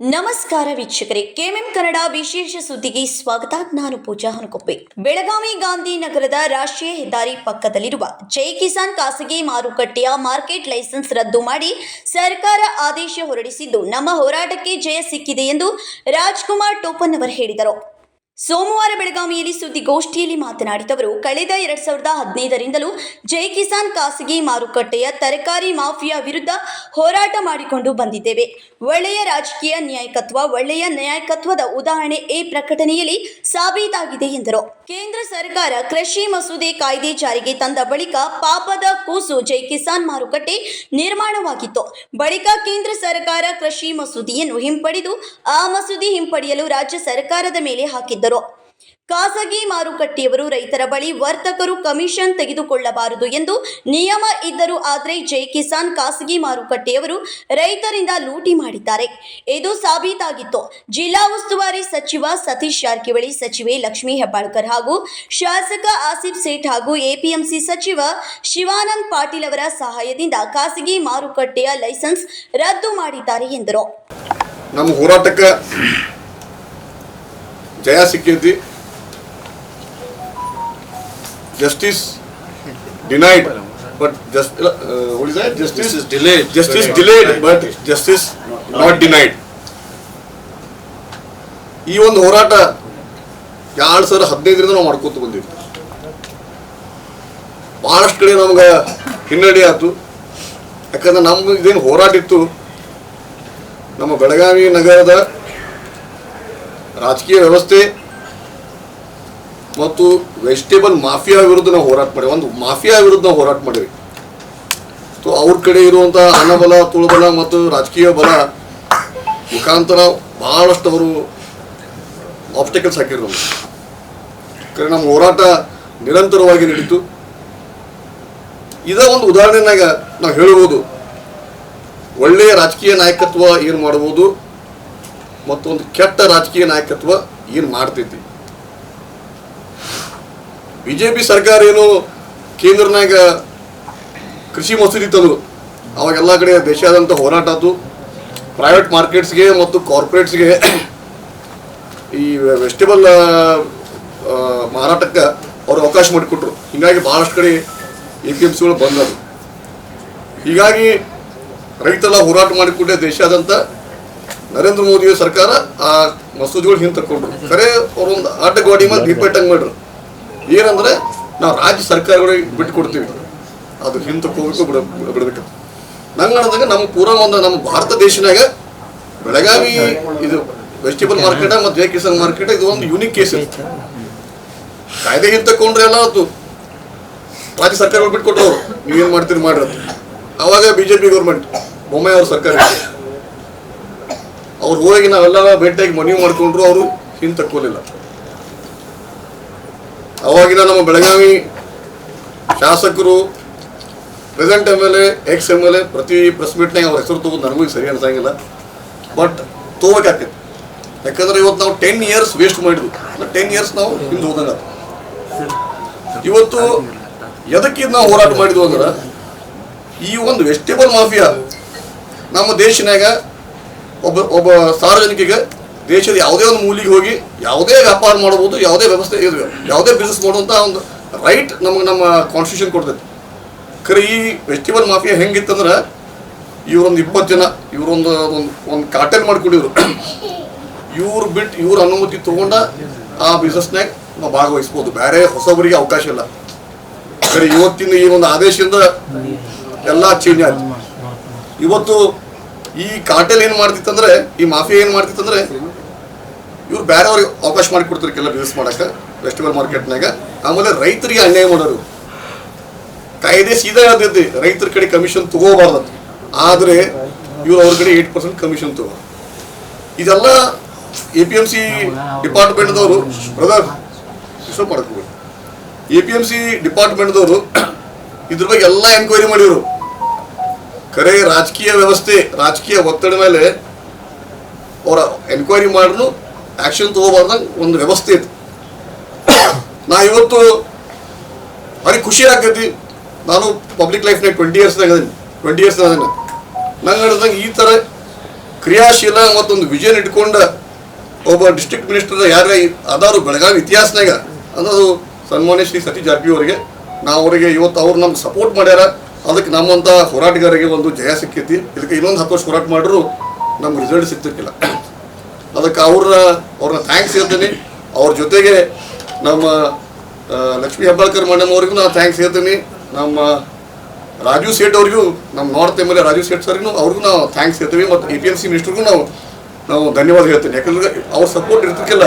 ನಮಸ್ಕಾರ ವೀಕ್ಷಕರೇ. ಕೆಎಂಎಂ ಕನ್ನಡ ವಿಶೇಷ ಸುದ್ದಿಗೆ ಸ್ವಾಗತ. ನಾನು ಪೂಜಾ ಹನುಕೊಪ್ಪೆ. ಬೆಳಗಾವಿ ಗಾಂಧಿ ನಗರದ ರಾಷ್ಟ್ರೀಯ ಹೆದ್ದಾರಿ ಪಕ್ಕದಲ್ಲಿರುವ ಜೈ ಕಿಸಾನ್ ಖಾಸಗಿ ಮಾರುಕಟ್ಟೆಯ ಮಾರ್ಕೆಟ್ ಲೈಸೆನ್ಸ್ ರದ್ದು ಮಾಡಿ ಸರ್ಕಾರ ಆದೇಶ ಹೊರಡಿಸಿದ್ದು ನಮ್ಮ ಹೋರಾಟಕ್ಕೆ ಜಯ ಸಿಕ್ಕಿದೆ ಎಂದು ರಾಜ್ಕುಮಾರ್ ಟೋಪನ್ ಅವರು ಹೇಳಿದರು. ಸೋಮವಾರ ಬೆಳಗಾವಿಯಲ್ಲಿ ಸುದ್ದಿಗೋಷ್ಠಿಯಲ್ಲಿ ಮಾತನಾಡಿದ ಅವರು, ಕಳೆದ ಎರಡ್ ಸಾವಿರದ ಹದಿನೈದರಿಂದಲೂ ಜೈ ಕಿಸಾನ್ ಖಾಸಗಿ ಮಾರುಕಟ್ಟೆಯ ತರಕಾರಿ ಮಾಫಿಯಾ ವಿರುದ್ಧ ಹೋರಾಟ ಮಾಡಿಕೊಂಡು ಬಂದಿದ್ದೇವೆ. ಒಳ್ಳೆಯ ರಾಜಕೀಯ ನ್ಯಾಯಕತ್ವ, ಒಳ್ಳೆಯ ನ್ಯಾಯಕತ್ವದ ಉದಾಹರಣೆ ಈ ಪ್ರಕಟಣೆಯಲ್ಲಿ ಸಾಬೀತಾಗಿದೆ ಎಂದರು. ಕೇಂದ್ರ ಸರ್ಕಾರ ಕೃಷಿ ಮಸೂದೆ ಕಾಯ್ದೆ ಜಾರಿಗೆ ತಂದ ಬಳಿಕ ಪಾಪದ ಕೂಸು ಜೈ ಕಿಸಾನ್ ಮಾರುಕಟ್ಟೆ ನಿರ್ಮಾಣವಾಗಿತ್ತು. ಬಳಿಕ ಕೇಂದ್ರ ಸರ್ಕಾರ ಕೃಷಿ ಮಸೂದೆಯನ್ನು ಹಿಂಪಡೆದು, ಆ ಮಸೂದೆ ಹಿಂಪಡೆಯಲು ರಾಜ್ಯ ಸರ್ಕಾರದ ಮೇಲೆ ಹಾಕಿದ್ದರು ಖಾಸಗಿ ಮಾರುಕಟ್ಟೆಯವರು ರೈತರ ಬಳಿ ವರ್ತಕರು ಕಮಿಷನ್ ತೆಗೆದುಕೊಳ್ಳಬಾರದು ಎಂದು ನಿಯಮ ಇದ್ದರೂ ಆದರೆ ಜೈ ಕಿಸಾನ್ ಖಾಸಗಿ ಮಾರುಕಟ್ಟೆಯವರು ರೈತರಿಂದ ಲೂಟಿ ಮಾಡಿದ್ದಾರೆ. ಇದು ಸಾಬೀತಾಗಿತ್ತು. ಜಿಲ್ಲಾ ಉಸ್ತುವಾರಿ ಸಚಿವ ಸತೀಶ್ ಜಾರಕಿಹೊಳಿ, ಸಚಿವೆ ಲಕ್ಷ್ಮೀ ಹೆಬ್ಬಾಳ್ಕರ್ ಹಾಗೂ ಶಾಸಕ ಆಸಿಫ್ ಸೇಠ್ ಹಾಗೂ ಎಪಿಎಂಸಿ ಸಚಿವ ಶಿವಾನಂದ್ ಪಾಟೀಲ್ ಅವರ ಸಹಾಯದಿಂದ ಖಾಸಗಿ ಮಾರುಕಟ್ಟೆಯ ಲೈಸೆನ್ಸ್ ರದ್ದು ಮಾಡಿದ್ದಾರೆ ಎಂದರು. ಜಯ ಸಿಕ್ಕೈತಿ justice denied but just justice Justice is delayed. Justice delayed but justice not denied ಈ ಒಂದು ಹೋರಾಟ ಎರಡು ಸಾವಿರ ಹದಿನೈದರಿಂದ ನಾವು ಮಾಡ್ಕೋತ ಬಂದಿದ್ವಿ. ಭಾಳಷ್ಟು ಕಡೆ ನಮ್ಗೆ ಹಿನ್ನಡೆ ಆಯ್ತು. ಯಾಕಂದ್ರೆ ನಮ್ಗೆ ಇದೇನು ಹೋರಾಟ ಇತ್ತು. ನಮ್ಮ ಬೆಳಗಾವಿ ನಗರದ ರಾಜಕೀಯ ವ್ಯವಸ್ಥೆ ಮತ್ತು ವೆಜಿಟೇಬಲ್ ಮಾಫಿಯಾ ವಿರುದ್ಧ ನಾವು ಹೋರಾಟ ಮಾಡಿ, ಒಂದು ಮಾಫಿಯಾ ವಿರುದ್ಧ ನಾವು ಹೋರಾಟ ಮಾಡಿವಿ ಸೊ ಅವ್ರ ಕಡೆ ಇರುವಂಥ ಹಣಬಲ ತುಳುಬಲ ಮತ್ತು ರಾಜಕೀಯ ಬಲ ಮುಖಾಂತರ ಭಾಳಷ್ಟು ಅವರು ಆಪ್ಟಿಕಲ್ಸ್ ಹಾಕಿದ್ರು ನಮ್ಗೆ. ಕರೆ ನಮ್ಮ ಹೋರಾಟ ನಿರಂತರವಾಗಿ ನಡೀತು. ಇದ ಒಂದು ಉದಾಹರಣೆನಾಗ ನಾವು ಹೇಳ್ಬೋದು ಒಳ್ಳೆಯ ರಾಜಕೀಯ ನಾಯಕತ್ವ ಏನು ಮಾಡ್ಬೋದು? ಮತ್ತೊಂದು ಕೆಟ್ಟ ರಾಜಕೀಯ ನಾಯಕತ್ವ ಏನು ಮಾಡ್ತೈತಿ? ಬಿ ಜೆ ಪಿ ಸರ್ಕಾರ ಏನು ಕೇಂದ್ರನಾಗ ಕೃಷಿ ಮಸೂದಿ ತಂದು ಅವಾಗೆಲ್ಲ ಕಡೆ ದೇಶಾದ್ಯಂತ ಹೋರಾಟ ಆಯ್ತು ಪ್ರೈವೇಟ್ ಮಾರ್ಕೆಟ್ಸ್ಗೆ ಮತ್ತು ಕಾರ್ಪೊರೇಟ್ಸ್ಗೆ ಈ ವೆಜಿಟೇಬಲ್ ಮಾರಾಟಕ್ಕೆ ಅವ್ರು ಅವಕಾಶ ಮಾಡಿಕೊಟ್ರು. ಹೀಗಾಗಿ ಭಾಳಷ್ಟು ಕಡೆ ಎ ಪಿ ಎಂ ಸಿಗಳು ಬಂದವು. ಹೀಗಾಗಿ ರೈತೆಲ್ಲ ಹೋರಾಟ ಮಾಡಿಕೊಂಡೆ ದೇಶಾದ್ಯಂತ. ನರೇಂದ್ರ ಮೋದಿ ಸರ್ಕಾರ ಆ ಮಸೂದೆಗಳು ಹಿಂದೆ ತಕೊಂಡ್ರು ಖರೆ ಅವ್ರೊಂದು ಆಟಗಾಡಿ ಮೇಲೆ ಡಿಪೆಂಡ್ ಮಾಡ್ರು. ಏನಂದ್ರೆ ನಾವು ರಾಜ್ಯ ಸರ್ಕಾರಗಳಿಗೆ ಬಿಟ್ಟು ಕೊಡ್ತೀವಿ ಅದು ಹಿಂತಕೋಬೇಕು ಬಿಡ ಬಿಡಬೇಕು. ನಂಗೆ ಅನ್ನೋದಾಗ ನಮ್ಮ ಪೂರ ಒಂದು ನಮ್ಮ ಭಾರತ ದೇಶನಾಗ ಬೆಳಗಾವಿ ಇದು ವೆಜಿಟೇಬಲ್ ಮಾರ್ಕೆಟ್ ಮತ್ತು ಜೈ ಕಿಸಾನ್ ಮಾರ್ಕೆಟ್ ಇದು ಒಂದು ಯೂನಿಕ್ ಕೇಸ್ ಇರುತ್ತೆ ಕಾಯ್ದೆ ಹಿಂದೆ ತಕೊಂಡ್ರೆ ಎಲ್ಲ ಅದು. ರಾಜ್ಯ ಸರ್ಕಾರಗಳು ಬಿಟ್ಕೊಟ್ರು ನೀವು ನೀವೇನು ಮಾಡ್ತೀರಿ ಮಾಡಿರೋದು. ಅವಾಗ B J P government Bommai ಅವ್ರ ಸರ್ಕಾರ. ಅವ್ರು ಹೋಗಿ ನಾವೆಲ್ಲ ಭೇಟಿಯಾಗಿ ಮನವಿ ಮಾಡ್ಕೊಂಡ್ರು ಅವರು ಹಿಂದೆ ತಕ್ಕೋಲಿಲ್ಲ. ಅವಾಗಿನ ನಮ್ಮ ಬೆಳಗಾವಿ ಶಾಸಕರು present M L A ex M L A ಪ್ರತಿ ಪ್ರೆಸ್ ಮೀಟ್ನಾಗ ಅವ್ರ ಹೆಸರು ತಗೋದು ನನಗೂ ಸರಿ ಅನ್ಸಂಗಿಲ್ಲ. ಬಟ್ ತೊಗೋಬೇಕಾಗ್ತೈತಿ. ಯಾಕಂದ್ರೆ ಇವತ್ತು ನಾವು ಟೆನ್ ಇಯರ್ಸ್ ವೇಸ್ಟ್ ಮಾಡಿದ್ವಿ. ಟೆನ್ ಇಯರ್ಸ್ ನಾವು ಹಿಂದೆ ಹೋದಂಗ. ಇವತ್ತು ಎದಕ್ಕೆ ನಾವು ಹೋರಾಟ ಮಾಡಿದ್ವು ಅಂದ್ರೆ ಈ ಒಂದು ವೆಜಿಟೇಬಲ್ ಮಾಫಿಯಾ ನಮ್ಮ ದೇಶನಾಗ ಒಬ್ಬ ಒಬ್ಬ ಸಾರ್ವಜನಿಕಿಗೆ ದೇಶದ ಯಾವುದೇ ಒಂದು ಮೂಲಿಗೆ ಹೋಗಿ ಯಾವುದೇ ವ್ಯಾಪಾರ ಮಾಡ್ಬೋದು ಯಾವುದೇ ವ್ಯವಸ್ಥೆ ಇದು ಯಾವುದೇ ಬಿಸ್ನೆಸ್ ಮಾಡುವಂಥ ಒಂದು ರೈಟ್ ನಮಗೆ ನಮ್ಮ ಕಾನ್ಸ್ಟಿಟ್ಯೂಷನ್ ಕೊಡ್ತೈತಿ. ಖರೆ ಈ ವೆಜಿಟೇಬಲ್ ಮಾಫಿಯಾ ಹೆಂಗಿತ್ತಂದ್ರೆ ಇವರೊಂದು ಇಪ್ಪತ್ತು ಜನ ಇವರೊಂದು ಒಂದು ಒಂದು ಕಾಟೆಲ್ ಮಾಡಿಕೊಂಡಿದ್ರು. ಇವ್ರು ಬಿಟ್ಟು ಇವ್ರ ಅನುಮತಿ ತೊಗೊಂಡ ಆ ಬಿಸ್ನೆಸ್ನಾಗ ನಾವು ಭಾಗವಹಿಸ್ಬೋದು. ಬೇರೆ ಹೊಸಬರಿಗೆ ಅವಕಾಶ ಇಲ್ಲ. ಖರೆ ಇವತ್ತಿನ ಈ ಒಂದು ಆದೇಶದಿಂದ ಎಲ್ಲ ಚೇಂಜ್ ಆಯ್ತು. ಇವತ್ತು ಈ ಕಾರ್ಟೆಲ್ ಏನು ಮಾಡ್ತಿತ್ತಂದ್ರೆ, ಈ ಮಾಫಿಯಾ ಏನು ಮಾಡ್ತಿತ್ತಂದ್ರೆ, ಇವ್ರು ಬೇರೆಯವ್ರಿಗೆ ಅವಕಾಶ ಮಾಡಿಕೊಡ್ತಾರೆ ಕೆಲ ಬಿಸ್ನೆಸ್ ಮಾಡಕ್ಕೆ ವೆಜಿಟೇಬಲ್ ಮಾರ್ಕೆಟ್ನಾಗ ಆಮೇಲೆ ರೈತರಿಗೆ ಅನ್ಯಾಯ ಮಾಡೋರು. ಕಾಯ್ದೆ ಸೀದಾ ಹೇಳ್ತೈತಿ ರೈತರ ಕಡೆ ಕಮಿಷನ್ ತಗೋಬಾರ್ದು ಆದರೆ ಇವ್ರು ಅವ್ರ ಕಡೆ ಏಟ್ ಪರ್ಸೆಂಟ್ ಕಮಿಷನ್ ತಗೋ. ಇದೆಲ್ಲ ಎ ಪಿ ಎಂ ಸಿ ಡಿಪಾರ್ಟ್ಮೆಂಟ್ದವರು ಬ್ರದರ್ ಇಷ್ಟ ಮಾಡ್ಕೋಬೇಕು ಎ ಪಿ ಎಂ ಸಿ ಡಿಪಾರ್ಟ್ಮೆಂಟ್ದವರು, ಇದ್ರ ಬಗ್ಗೆ ಎಲ್ಲ ಎನ್ಕ್ವೈರಿ ಮಾಡಿದ್ರು. ಖರೆ ರಾಜಕೀಯ ವ್ಯವಸ್ಥೆ, ರಾಜಕೀಯ ಒತ್ತಡ ಮೇಲೆ ಅವರ ಎನ್ಕ್ವೈರಿ ಮಾಡಲು ಆ್ಯಕ್ಷನ್ ತಗೋಬಾರ್ದಂಗೆ ಒಂದು ವ್ಯವಸ್ಥೆ ಇತ್ತು. ನಾ ಇವತ್ತು ಭಾರಿ ಖುಷಿ ಆಗ್ತೈತಿ. ನಾನು ಪಬ್ಲಿಕ್ ಲೈಫ್ನಾಗ ಟ್ವೆಂಟಿ ಇಯರ್ಸ್ನಾಗ ಅದೀನಿ ಟ್ವೆಂಟಿ ಇಯರ್ಸ್ ಅದನ್ನ ನಂಗೆ ಹೇಳ್ದಂಗೆ ಈ ಥರ ಕ್ರಿಯಾಶೀಲ ಮತ್ತೊಂದು ವಿಜಯನ್ ಇಟ್ಕೊಂಡು ಒಬ್ಬ ಡಿಸ್ಟ್ರಿಕ್ಟ್ ಮಿನಿಸ್ಟರ್ ಯಾರ ಅದಾರು ಬೆಳಗಾವಿ ಇತಿಹಾಸನಾಗ ಅನ್ನೋದು ಸನ್ಮಾನ್ಯ ಶ್ರೀ ಸತೀಶ್ ಅವರಿಗೆ ನಾವು ಅವರಿಗೆ ಇವತ್ತು ಅವ್ರು ನಮ್ಗೆ ಸಪೋರ್ಟ್ ಮಾಡ್ಯಾರ. ಅದಕ್ಕೆ ನಮ್ಮಂಥ ಹೋರಾಟಗಾರರಿಗೆ ಒಂದು ಜಯ ಸಿಕ್ಕೈತಿ ಇದಕ್ಕೆ ಇನ್ನೊಂದು ಹತ್ತು ವರ್ಷ ಹೋರಾಟ ಮಾಡಿದ್ರು ನಮ್ಗೆ ರಿಸಲ್ಟ್ ಸಿಗ್ತಿರ್ಕಿಲ್ಲ ಅದಕ್ಕೆ ಅವ್ರ ಅವ್ರನ್ನ ಥ್ಯಾಂಕ್ಸ್ ಹೇಳ್ತೀನಿ. ಅವ್ರ ಜೊತೆಗೆ ನಮ್ಮ ಲಕ್ಷ್ಮೀ ಹೆಬ್ಬಾಳ್ಕರ್ ಮೇಡಮ್ ಅವ್ರಿಗೂ ನಾನು ಥ್ಯಾಂಕ್ಸ್ ಹೇಳ್ತೀನಿ. ನಮ್ಮ ರಾಜು ಸೇಠ್ ಅವ್ರಿಗೂ, ನಮ್ಮ north M L A Raju Sait ಸರ್ಗೂ ಅವ್ರಿಗೂ ನಾವು ಥ್ಯಾಂಕ್ಸ್ ಹೇಳ್ತೀವಿ. ಮತ್ತು ಎ ಪಿ ಎಂ ಸಿ ಮಿನಿಸ್ಟರ್ಗೂ ನಾವು ನಾವು ಧನ್ಯವಾದ ಹೇಳ್ತೀನಿ. ಯಾಕಂದ್ರೆ ಅವ್ರ ಸಪೋರ್ಟ್ ಇರ್ತಿರ್ಕಿಲ್ಲ.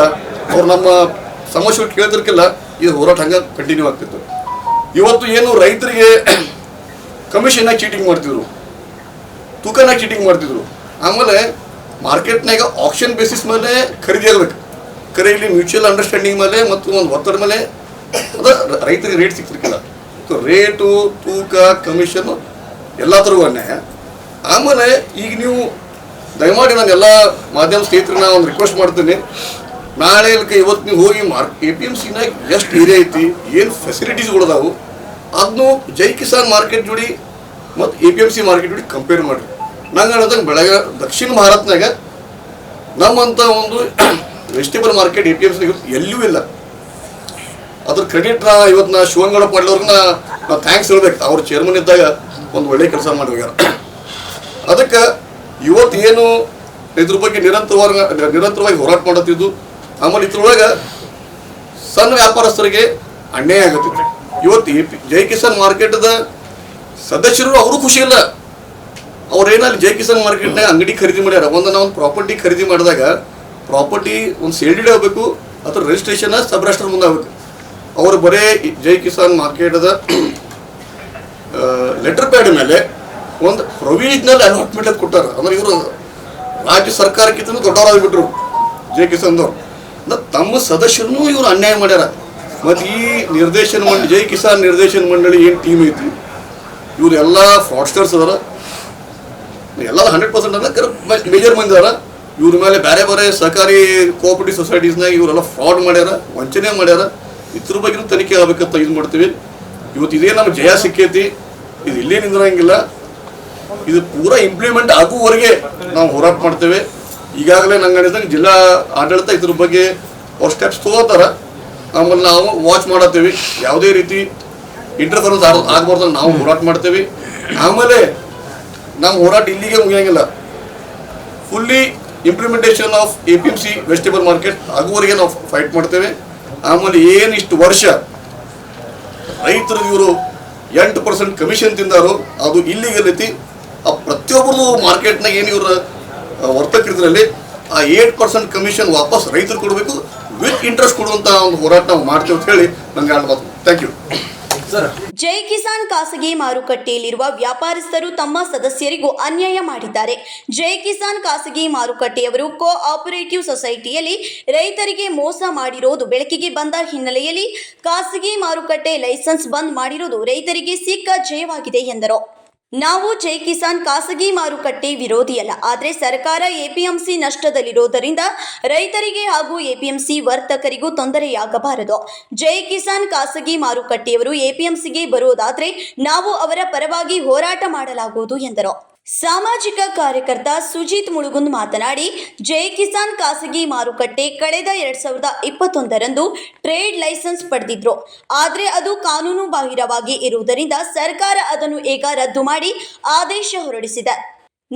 ಅವ್ರು ನಮ್ಮ ಸಮಸ್ಯೆ ಕೇಳ್ತಿರ್ಕಿಲ್ಲ. ಇದು ಹೋರಾಟ ಹಂಗೆ ಕಂಟಿನ್ಯೂ ಆಗ್ತಿತ್ತು. ಇವತ್ತು ಏನು ರೈತರಿಗೆ ಕಮಿಷನ್ನಾಗಿ ಚೀಟಿಂಗ್ ಮಾಡ್ತಿದ್ರು. ತೂಕನಾಗ ಚೀಟಿಂಗ್ ಮಾಡ್ತಿದ್ರು. ಆಮೇಲೆ ಮಾರ್ಕೆಟ್ನಾಗ ಆಪ್ಷನ್ ಬೇಸಿಸ್ ಮೇಲೆ ಖರೀದಿ ಆಗ್ಬೇಕು. ಖರೀದಿ ಮ್ಯೂಚುವಲ್ ಅಂಡರ್ಸ್ಟ್ಯಾಂಡಿಂಗ್ ಮೇಲೆ ಮತ್ತು ಒಂದು ಒತ್ತಡ ಮೇಲೆ ಅದು ರೈತರಿಗೆ ರೇಟ್ ಸಿಗ್ತಿರ್ಕಿಲ್ಲ ಸೊ ರೇಟು ತೂಕ ಕಮಿಷನ್ ಎಲ್ಲ ಥರವೂ ಅನ್ಯಾಯ ಆಮೇಲೆ ಈಗ ನೀವು ದಯಮಾಡಿ ನಾನು ಎಲ್ಲ ಮಾಧ್ಯಮ ಸ್ನೇಹಿತರನ್ನ ಒಂದು ರಿಕ್ವೆಸ್ಟ್ ಮಾಡ್ತೀನಿ. ನಾಳೆ ಇವತ್ತು ನೀವು ಹೋಗಿ ಮಾರ್ ಎ ಪಿ ಎಂ ಸಿನಾಗ ಎಷ್ಟು ಏರಿಯಾ ಐತಿ, ಏನು ಫೆಸಿಲಿಟೀಸ್ಗಳು ಅದಾವು ಅದನ್ನು ಜೈ ಕಿಸಾನ್ ಮಾರ್ಕೆಟ್ ಜೋಡಿ ಮತ್ತು A P M C market ಜೋಡಿ ಕಂಪೇರ್ ಮಾಡಿರಿ. ನಂಗೆ ಅನ್ನೋದಂಗೆ ಬೆಳಗ್ಗೆ ದಕ್ಷಿಣ ಭಾರತನಾಗ ನಮ್ಮಂಥ ಒಂದು vegetable market A P M C ಎಲ್ಲೂ ಇಲ್ಲ. ಅದ್ರ ಕ್ರೆಡಿಟ್ ನಾ ಇವತ್ತು ನಾ ಶಿವನ್ಗೌಡ ಪಾಟೀಲ್ ನಾ ಥ್ಯಾಂಕ್ಸ್ ಹೇಳ್ಬೇಕು. ಅವ್ರ ಚೇರ್ಮನ್ ಇದ್ದಾಗ ಒಂದು ಒಳ್ಳೆ ಕೆಲಸ ಮಾಡಿ ಅದಕ್ಕೆ ಇವತ್ತು ಏನು ಇದ್ರ ಬಗ್ಗೆ ನಿರಂತರವಾಗಿ ನಿರಂತರವಾಗಿ ಹೋರಾಟ ಮಾಡತ್ತಿದ್ದು, ಆಮೇಲೆ ಇದ್ರೊಳಗೆ ಸಣ್ಣ ವ್ಯಾಪಾರಸ್ಥರಿಗೆ ಅನ್ಯಾಯ ಆಗತ್ತಿತ್ತು ಇವತ್ತು ಎ ಪಿ ಜೈ ಕಿಸಾನ್ ಮಾರ್ಕೆಟ್ದ ಸದಸ್ಯರು ಅವರು ಖುಷಿ ಇಲ್ಲ. ಅವ್ರೇನಲ್ಲಿ ಜೈ ಕಿಸಾನ್ ಮಾರ್ಕೆಟ್ನಾಗ ಅಂಗಡಿ ಖರೀದಿ ಮಾಡ್ಯಾರ? ಒಂದು ನಾವು ಒಂದು ಪ್ರಾಪರ್ಟಿ ಖರೀದಿ ಮಾಡಿದಾಗ ಪ್ರಾಪರ್ಟಿ ಒಂದು ಸೇಲ್ಡಿಡ್ ಆಗಬೇಕು, ಅಥವಾ ರಿಜಿಸ್ಟ್ರೇಷನ್ ಸಬ್ ಮುಂದೆ ಆಗಬೇಕು. ಅವರು ಬರೇ ಜೈ ಕಿಸಾನ್ ಮಾರ್ಕೆಟ್ದ ಲೆಟರ್ ಪ್ಯಾಡ್ ಮೇಲೆ ಒಂದು ಪ್ರೊವಿಷನಲ್ ಅಲಾಟ್ಮೆಂಟ್ ಕೊಟ್ಟಾರ. ಅಂದ್ರೆ ಇವರು ರಾಜ್ಯ ಸರ್ಕಾರಕ್ಕಿಂತ ದೊಡ್ಡವರಾಗ್ಬಿಟ್ರು ಜೈ ಕಿಸಾನ್ದವ್ರು. ತಮ್ಮ ಸದಸ್ಯರನ್ನು ಇವರು ಅನ್ಯಾಯ ಮಾಡ್ಯಾರ. ಮತ್ತು ಈ ನಿರ್ದೇಶನ ಮಂಡಳಿ ಜೈ ಕಿಸಾನ್ ನಿರ್ದೇಶನ ಮಂಡಳಿ ಏನು ಟೀಮ್ ಐತಿ ಇವ್ರು ಎಲ್ಲ ಫ್ರಾಡ್ಸ್ಟರ್ಸ್ ಅದಾರ. ಎಲ್ಲ ಹಂಡ್ರೆಡ್ ಪರ್ಸೆಂಟ್ ಅಲ್ಲ ಮೇಜರ್ ಮಂದಿ ಅದಾರ. ಇವ್ರ ಮೇಲೆ ಬೇರೆ ಬೇರೆ ಸಹಕಾರಿ ಕೋಆಪರೇಟಿವ್ ಸೊಸೈಟೀಸ್ನಾಗ ಇವರೆಲ್ಲ ಫ್ರಾಡ್ ಮಾಡ್ಯಾರ, ವಂಚನೆ ಮಾಡ್ಯಾರ. ಇದ್ರ ಬಗ್ಗೆ ತನಿಖೆ ಆಗಬೇಕಂತ ಇದು ಮಾಡ್ತೀವಿ. ಇವತ್ತು ಇದೇ ನಮ್ಗೆ ಜಯ ಸಿಕ್ಕೈತಿ. ಇದು ಇಲ್ಲೇ ನಿಂದ್ರಂಗಿಲ್ಲ. ಇದು ಪೂರಾ ಇಂಪ್ಲಿಮೆಂಟ್ ಆಗುವವರೆಗೆ ನಾವು ಹೋರಾಟ ಮಾಡ್ತೇವೆ. ಈಗಾಗಲೇ ನಂಗೆ ಅನಿಸ್ದಂಗೆ ಜಿಲ್ಲಾ ಆಡಳಿತ ಇದ್ರ ಬಗ್ಗೆ ಅವ್ರ ಸ್ಟೆಪ್ಸ್ ತಗೋತಾರ. ಆಮೇಲೆ ನಾವು ವಾಚ್ ಮಾಡತ್ತೀವಿ. ಯಾವುದೇ ರೀತಿ ಇಂಟರ್ಫರೆನ್ಸ್ ಆಗಬಾರ್ದು ನಾವು ಹೋರಾಟ ಮಾಡ್ತೇವೆ. ಆಮೇಲೆ ನಮ್ಮ ಹೋರಾಟ ಇಲ್ಲಿಗೆ ಮುಗಿಯಂಗಿಲ್ಲ. Fully implementation of A P M C vegetable market ಆಗುವವರೆಗೆ ನಾವು ಫೈಟ್ ಮಾಡ್ತೇವೆ. ಆಮೇಲೆ ಏನು ಇಷ್ಟು ವರ್ಷ ರೈತರು ಇವರು ಎಂಟು ಪರ್ಸೆಂಟ್ ಕಮಿಷನ್ ತಿಂದಾರೋ ಅದು ಇಲ್ಲಿಗೆ ಐತಿ ಆ ಪ್ರತಿಯೊಬ್ಬರು ಮಾರ್ಕೆಟ್ನಾಗ ಏನು ಇವ್ರ ವರ್ತಕರಿದ್ರಲ್ಲಿ ಆ ಏಟ್ ಪರ್ಸೆಂಟ್ ಕಮಿಷನ್ ವಾಪಸ್ ರೈತರು ಕೊಡಬೇಕು. ವಿತ್ ಇಂಟ್ರೆಸ್ಟ್ ಕೊಡುವಂತ ಒಂದು ಹೋರಾಟ ನಾವು ಮಾಡ್ತೇವೆ ಅಂತ ಹೇಳಿ ನಂಗೆ ಹೇಳ್ಬೋದು ಥ್ಯಾಂಕ್ ಯು ಜೈ ಕಿಸಾನ್ ಖಾಸಗಿ ಮಾರುಕಟ್ಟೆಯಲ್ಲಿರುವ ವ್ಯಾಪಾರಸ್ಥರು ತಮ್ಮ ಸದಸ್ಯರಿಗೂ ಅನ್ಯಾಯ ಮಾಡಿದ್ದಾರೆ. ಜೈ ಕಿಸಾನ್ ಖಾಸಗಿ ಮಾರುಕಟ್ಟೆಯವರು ಕೋ ಆಪರೇಟಿವ್ ಸೊಸೈಟಿಯಲ್ಲಿ ರೈತರಿಗೆ ಮೋಸ ಮಾಡಿರೋದು ಬೆಳಕಿಗೆ ಬಂದ ಹಿನ್ನೆಲೆಯಲ್ಲಿ ಖಾಸಗಿ ಮಾರುಕಟ್ಟೆ ಲೈಸೆನ್ಸ್ ಬಂದ್ ಮಾಡಿರೋದು ರೈತರಿಗೆ ಸಿಕ್ಕ ಜಯವಾಗಿದೆ ಎಂದರು. ನಾವು ಜೈ ಕಿಸಾನ್ ಖಾಸಗಿ ಮಾರುಕಟ್ಟೆ ವಿರೋಧಿಯಲ್ಲ, ಆದರೆ ಸರ್ಕಾರ ಎಪಿಎಂಸಿ ನಷ್ಟದಲ್ಲಿರೋದರಿಂದ ರೈತರಿಗೆ ಹಾಗೂ ಎಪಿಎಂಸಿ ವರ್ತಕರಿಗೂ ತೊಂದರೆಯಾಗಬಾರದು. ಜೈ ಕಿಸಾನ್ ಖಾಸಗಿ ಮಾರುಕಟ್ಟೆಯವರು ಎಪಿಎಂಸಿಗೆ ಬರುವುದಾದರೆ ನಾವು ಅವರ ಪರವಾಗಿ ಹೋರಾಟ ಮಾಡಲಾಗುವುದು ಎಂದರು. ಸಾಮಾಜಿಕ ಕಾರ್ಯಕರ್ತ ಸುಜಿತ್ ಮುಳುಗುಂದ್ ಮಾತನಾಡಿ, ಜೈ ಕಿಸಾನ್ ಖಾಸಗಿ ಮಾರುಕಟ್ಟೆ ಕಳೆದ ಎರಡ್ ಸಾವಿರದ ಇಪ್ಪತ್ತೊಂದರಂದು ಟ್ರೇಡ್ ಲೈಸೆನ್ಸ್ ಪಡೆದಿದ್ರು. ಆದರೆ ಅದು ಕಾನೂನು ಬಾಹಿರವಾಗಿ ಇರುವುದರಿಂದ ಸರ್ಕಾರ ಅದನ್ನು ಈಗ ರದ್ದು ಮಾಡಿ ಆದೇಶ ಹೊರಡಿಸಿದೆ.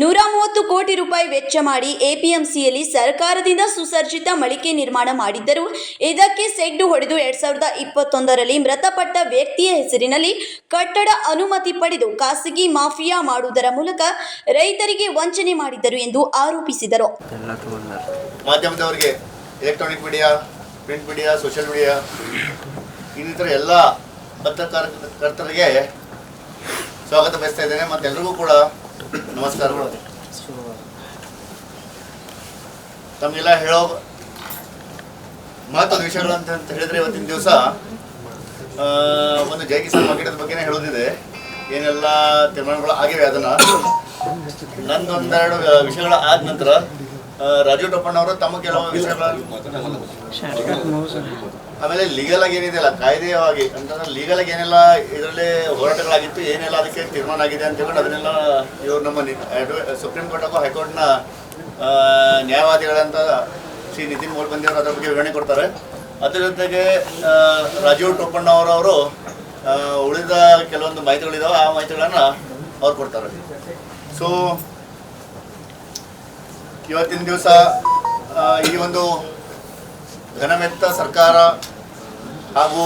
ನೂರ ಮೂವತ್ತು ಕೋಟಿ ರೂಪಾಯಿ ವೆಚ್ಚ ಮಾಡಿ ಎಪಿಎಂಸಿಯಲ್ಲಿ ಸರ್ಕಾರದಿಂದ ಸುಸರ್ಜಿತ ಮಳಿಕೆ ನಿರ್ಮಾಣ ಮಾಡಿದ್ದರು. ಇದಕ್ಕೆ ಸೆಡ್ಡು ಹೊಡೆದು ಎರಡ್ ಸಾವಿರದ ಇಪ್ಪತ್ತೊಂದರಲ್ಲಿ ಮೃತಪಟ್ಟ ವ್ಯಕ್ತಿಯ ಹೆಸರಿನಲ್ಲಿ ಕಟ್ಟಡ ಅನುಮತಿ ಪಡೆದು ಖಾಸಗಿ ಮಾಫಿಯಾ ಮಾಡುವುದರ ಮೂಲಕ ರೈತರಿಗೆ ವಂಚನೆ ಮಾಡಿದ್ದರು ಎಂದು ಆರೋಪಿಸಿದರು. ಮಾಧ್ಯಮದವರಿಗೆ electronic media print media social media ಇನ್ನಿತರ ಎಲ್ಲ ಪತ್ರಕರ್ತರಿಗೆ ಸ್ವಾಗತ ಬಯಸ್ತಾ ಇದ್ದೇನೆ. ಮತ್ತೆಲ್ಲರಿಗೂ ಎಲ್ರಿಗೂ ಕೂಡ ನಮಸ್ಕಾರಗಳು. ತಮಗೆಲ್ಲ ಹೇಳೋ ಮಹತ್ವದ ವಿಷಯಗಳು ಅಂತ ಅಂತ ಹೇಳಿದ್ರೆ ಇವತ್ತಿನ ದಿವಸ ಒಂದು ಜೈ ಕಿಸಾನ್ ಮಾರ್ಕೆಟ್ ಬಗ್ಗೆನೇ ಹೇಳೋದಿದೆ. ಏನೆಲ್ಲ ತೀರ್ಮಾನಗಳು ಆಗಿವೆ ಅದನ್ನ. ನಂದೊಂದೆರಡು ವಿಷಯಗಳ ಆದ ನಂತರ ರಾಜೀವ್ ರಾಜು ಟಪ್ಪಣ್ಣವರು ತಮ್ಮ ಕೆಲವು ವಿಷಯಗಳ ಆಮೇಲೆ ಲೀಗಲ್ ಆಗಿ ಏನಿದೆಯಲ್ಲ ಕಾಯ್ದೆಯವಾಗಿ, ಅಂತಂದ್ರೆ ಲೀಗಲ್ ಆಗಿ ಏನೆಲ್ಲ ಇದರಲ್ಲಿ ಹೋರಾಟಗಳಾಗಿತ್ತು, ಏನೆಲ್ಲ ಅದಕ್ಕೆ ತೀರ್ಮಾನ ಆಗಿದೆ ಅಂತ ಹೇಳ್ಕೊಂಡು ಅದನ್ನೆಲ್ಲ ಇವರು ನಮ್ಮ ಸುಪ್ರೀಂ ಕೋರ್ಟ್ ಹಾಗೂ ಹೈಕೋರ್ಟ್ನ ನ್ಯಾಯವಾದಿಗಳಂತ ಶ್ರೀ ನಿತಿನ್ ಮೋಲ್ ಬಂದಿಯವರು ಅದರ ಬಗ್ಗೆ ವಿವರಣೆ ಕೊಡ್ತಾರೆ. ಅದರ ಜೊತೆಗೆ ರಾಜೀವ್ ಟೋಪಣ್ಣ ಅವರವರು ಉಳಿದ ಕೆಲವೊಂದು ಮಾಹಿತಿಗಳಿದಾವೆ, ಆ ಮಾಹಿತಿಗಳನ್ನು ಅವ್ರು ಕೊಡ್ತಾರೆ. ಸೊ ಇವತ್ತಿನ ದಿವಸ ಈ ಒಂದು ಘನಮೆತ್ತ ಸರ್ಕಾರ ಹಾಗೂ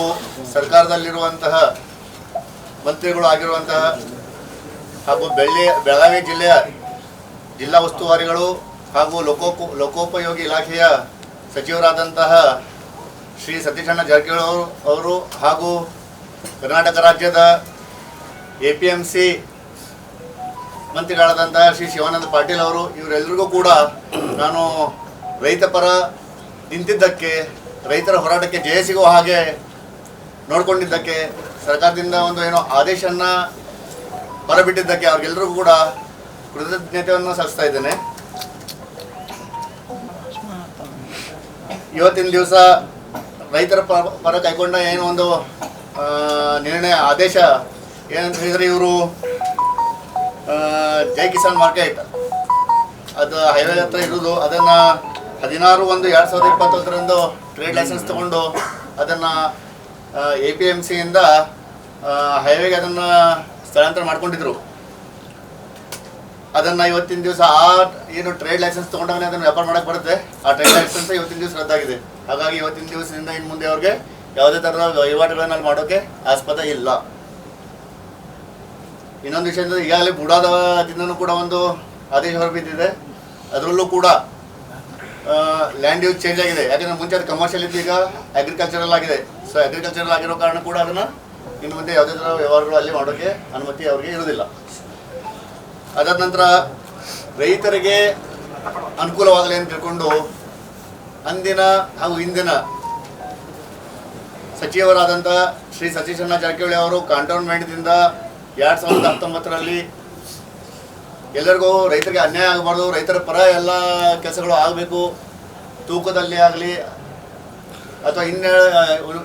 ಸರ್ಕಾರದಲ್ಲಿರುವಂತಹ ಮಂತ್ರಿಗಳು ಆಗಿರುವಂತಹ ಹಾಗೂ ಬೆಳ್ಳಿ, ಬೆಳಗಾವಿ ಜಿಲ್ಲೆಯ ಜಿಲ್ಲಾ ಉಸ್ತುವಾರಿಗಳು ಹಾಗೂ ಲೋಕೋಪ, ಲೋಕೋಪಯೋಗಿ ಇಲಾಖೆಯ ಸಚಿವರಾದಂತಹ ಶ್ರೀ ಸತೀಶಣ್ಣ ಜಾರಕಿಹೊಳಿ ಅವರು ಹಾಗೂ ಕರ್ನಾಟಕ ರಾಜ್ಯದ ಎ ಪಿ ಎಂ ಸಿ ಮಂತ್ರಿಗಳಾದಂತಹ ಶ್ರೀ ಶಿವಾನಂದ ಪಾಟೀಲ್ ಅವರು, ಇವರೆಲ್ಲರಿಗೂ ಕೂಡ ನಾನು ರೈತ ಪರ ನಿಂತಿದ್ದಕ್ಕೆ, ರೈತರ ಹೋರಾಟಕ್ಕೆ ಜಯ ಸಿಗುವ ಹಾಗೆ ನೋಡಿಕೊಂಡಿದ್ದಕ್ಕೆ, ಸರ್ಕಾರದಿಂದ ಒಂದು ಏನೋ ಆದೇಶನ್ನ ಹೊರಬಿಟ್ಟಿದ್ದಕ್ಕೆ ಅವ್ರಿಗೆಲ್ಲರಿಗೂ ಕೂಡ ಕೃತಜ್ಞತೆಯನ್ನು ಸಲ್ಲಿಸ್ತಾ ಇದ್ದೇನೆ. ಇವತ್ತಿನ ದಿವಸ ರೈತರ ಪರ ಕೈಗೊಂಡ ಏನು ಒಂದು ನಿರ್ಣಯ, ಆದೇಶ ಏನಂತ ಹೇಳಿದರೆ ಇವರು ಜೈ ಕಿಸಾನ್ ಮಾರ್ಕೆಟ್. ಅದು ಹೈವೇ ಹತ್ರ ಇರೋದು, ಅದನ್ನು ಹದಿನಾರು ಒಂದು ಎರಡು ಸಾವಿರದ ಇಪ್ಪತ್ತೊಂದರಂದು ಟ್ರೇಡ್ ಲೈಸೆನ್ಸ್ ತಗೊಂಡು ಅದನ್ನ ಎ ಪಿ ಎಂ ಸಿಯಿಂದ ಹೈವೇಗೆ ಅದನ್ನ ಸ್ಥಳಾಂತರ ಮಾಡ್ಕೊಂಡಿದ್ರು. ಅದನ್ನ ಇವತ್ತಿನ ದಿವಸ ಆ, ಏನು ಟ್ರೇಡ್ ಲೈಸೆನ್ಸ್ ತೊಗೊಂಡಾಗಲೇ ಅದನ್ನು ವ್ಯಾಪಾರ ಮಾಡೋಕೆ ಬರುತ್ತೆ. ಆ ಟ್ರೇಡ್ ಲೈಸೆನ್ಸ್ ಇವತ್ತಿನ ದಿವಸ ರದ್ದಾಗಿದೆ. ಹಾಗಾಗಿ ಇವತ್ತಿನ ದಿವಸದಿಂದ ಇನ್ನು ಮುಂದೆ ಅವ್ರಿಗೆ ಯಾವುದೇ ಥರದ ವಹಿವಾಟುಗಳನ್ನ ಮಾಡೋಕೆ ಆಸ್ಪದ ಇಲ್ಲ. ಇನ್ನೊಂದು ವಿಷಯ ಅಂದರೆ ಈಗಾಗಲೇ ಬುಡಾದದಿಂದನೂ ಕೂಡ ಒಂದು ಆದೇಶ ಹೊರಬಿದ್ದಿದೆ. ಅದರಲ್ಲೂ ಕೂಡ ಲ್ಯಾಂಡ್ ಯೂಸ್ ಚೇಂಜ್ ಆಗಿದೆ. ಯಾಕಂದ್ರೆ ಮುಂಚೆ ಅದು ಕಮರ್ಷಿಯಲ್ ಇತ್ತು ಈಗ ಅಗ್ರಿಕಲ್ಚರಲ್ ಆಗಿದೆ. ಸೊ ಅಗ್ರಿಕಲ್ಚರಲ್ ಆಗಿರೋ ಕಾರಣ ಕೂಡ ಅದನ್ನು ಇನ್ನು ಮುಂದೆ ಯಾವುದೇ ಥರ ವ್ಯವಹಾರಗಳು ಅಲ್ಲಿ ಮಾಡೋಕ್ಕೆ ಅನುಮತಿ ಅವರಿಗೆ ಇರೋದಿಲ್ಲ ಅದಾದ ನಂತರ ರೈತರಿಗೆ ಅನುಕೂಲವಾಗಲಿ ಅಂತ ತಿಳ್ಕೊಂಡು ಅಂದಿನ ಹಾಗೂ ಇಂದಿನ ಸಚಿವರಾದಂಥ ಶ್ರೀ ಸತೀಶಣ್ಣ ಜಾರಕಿಹೊಳಿ ಅವರು ಕಾಂಟೋನ್ಮೆಂಟ್ದಿಂದ ಎರಡು ಸಾವಿರದ ಹತ್ತೊಂಬತ್ತರಲ್ಲಿ ಎಲ್ಲರಿಗೂ ರೈತರಿಗೆ ಅನ್ಯಾಯ ಆಗಬಾರ್ದು, ರೈತರ ಪರ ಎಲ್ಲ ಕೆಲಸಗಳು ಆಗಬೇಕು. ತೂಕದಲ್ಲಿ ಆಗಲಿ ಅಥವಾ ಇನ್ನು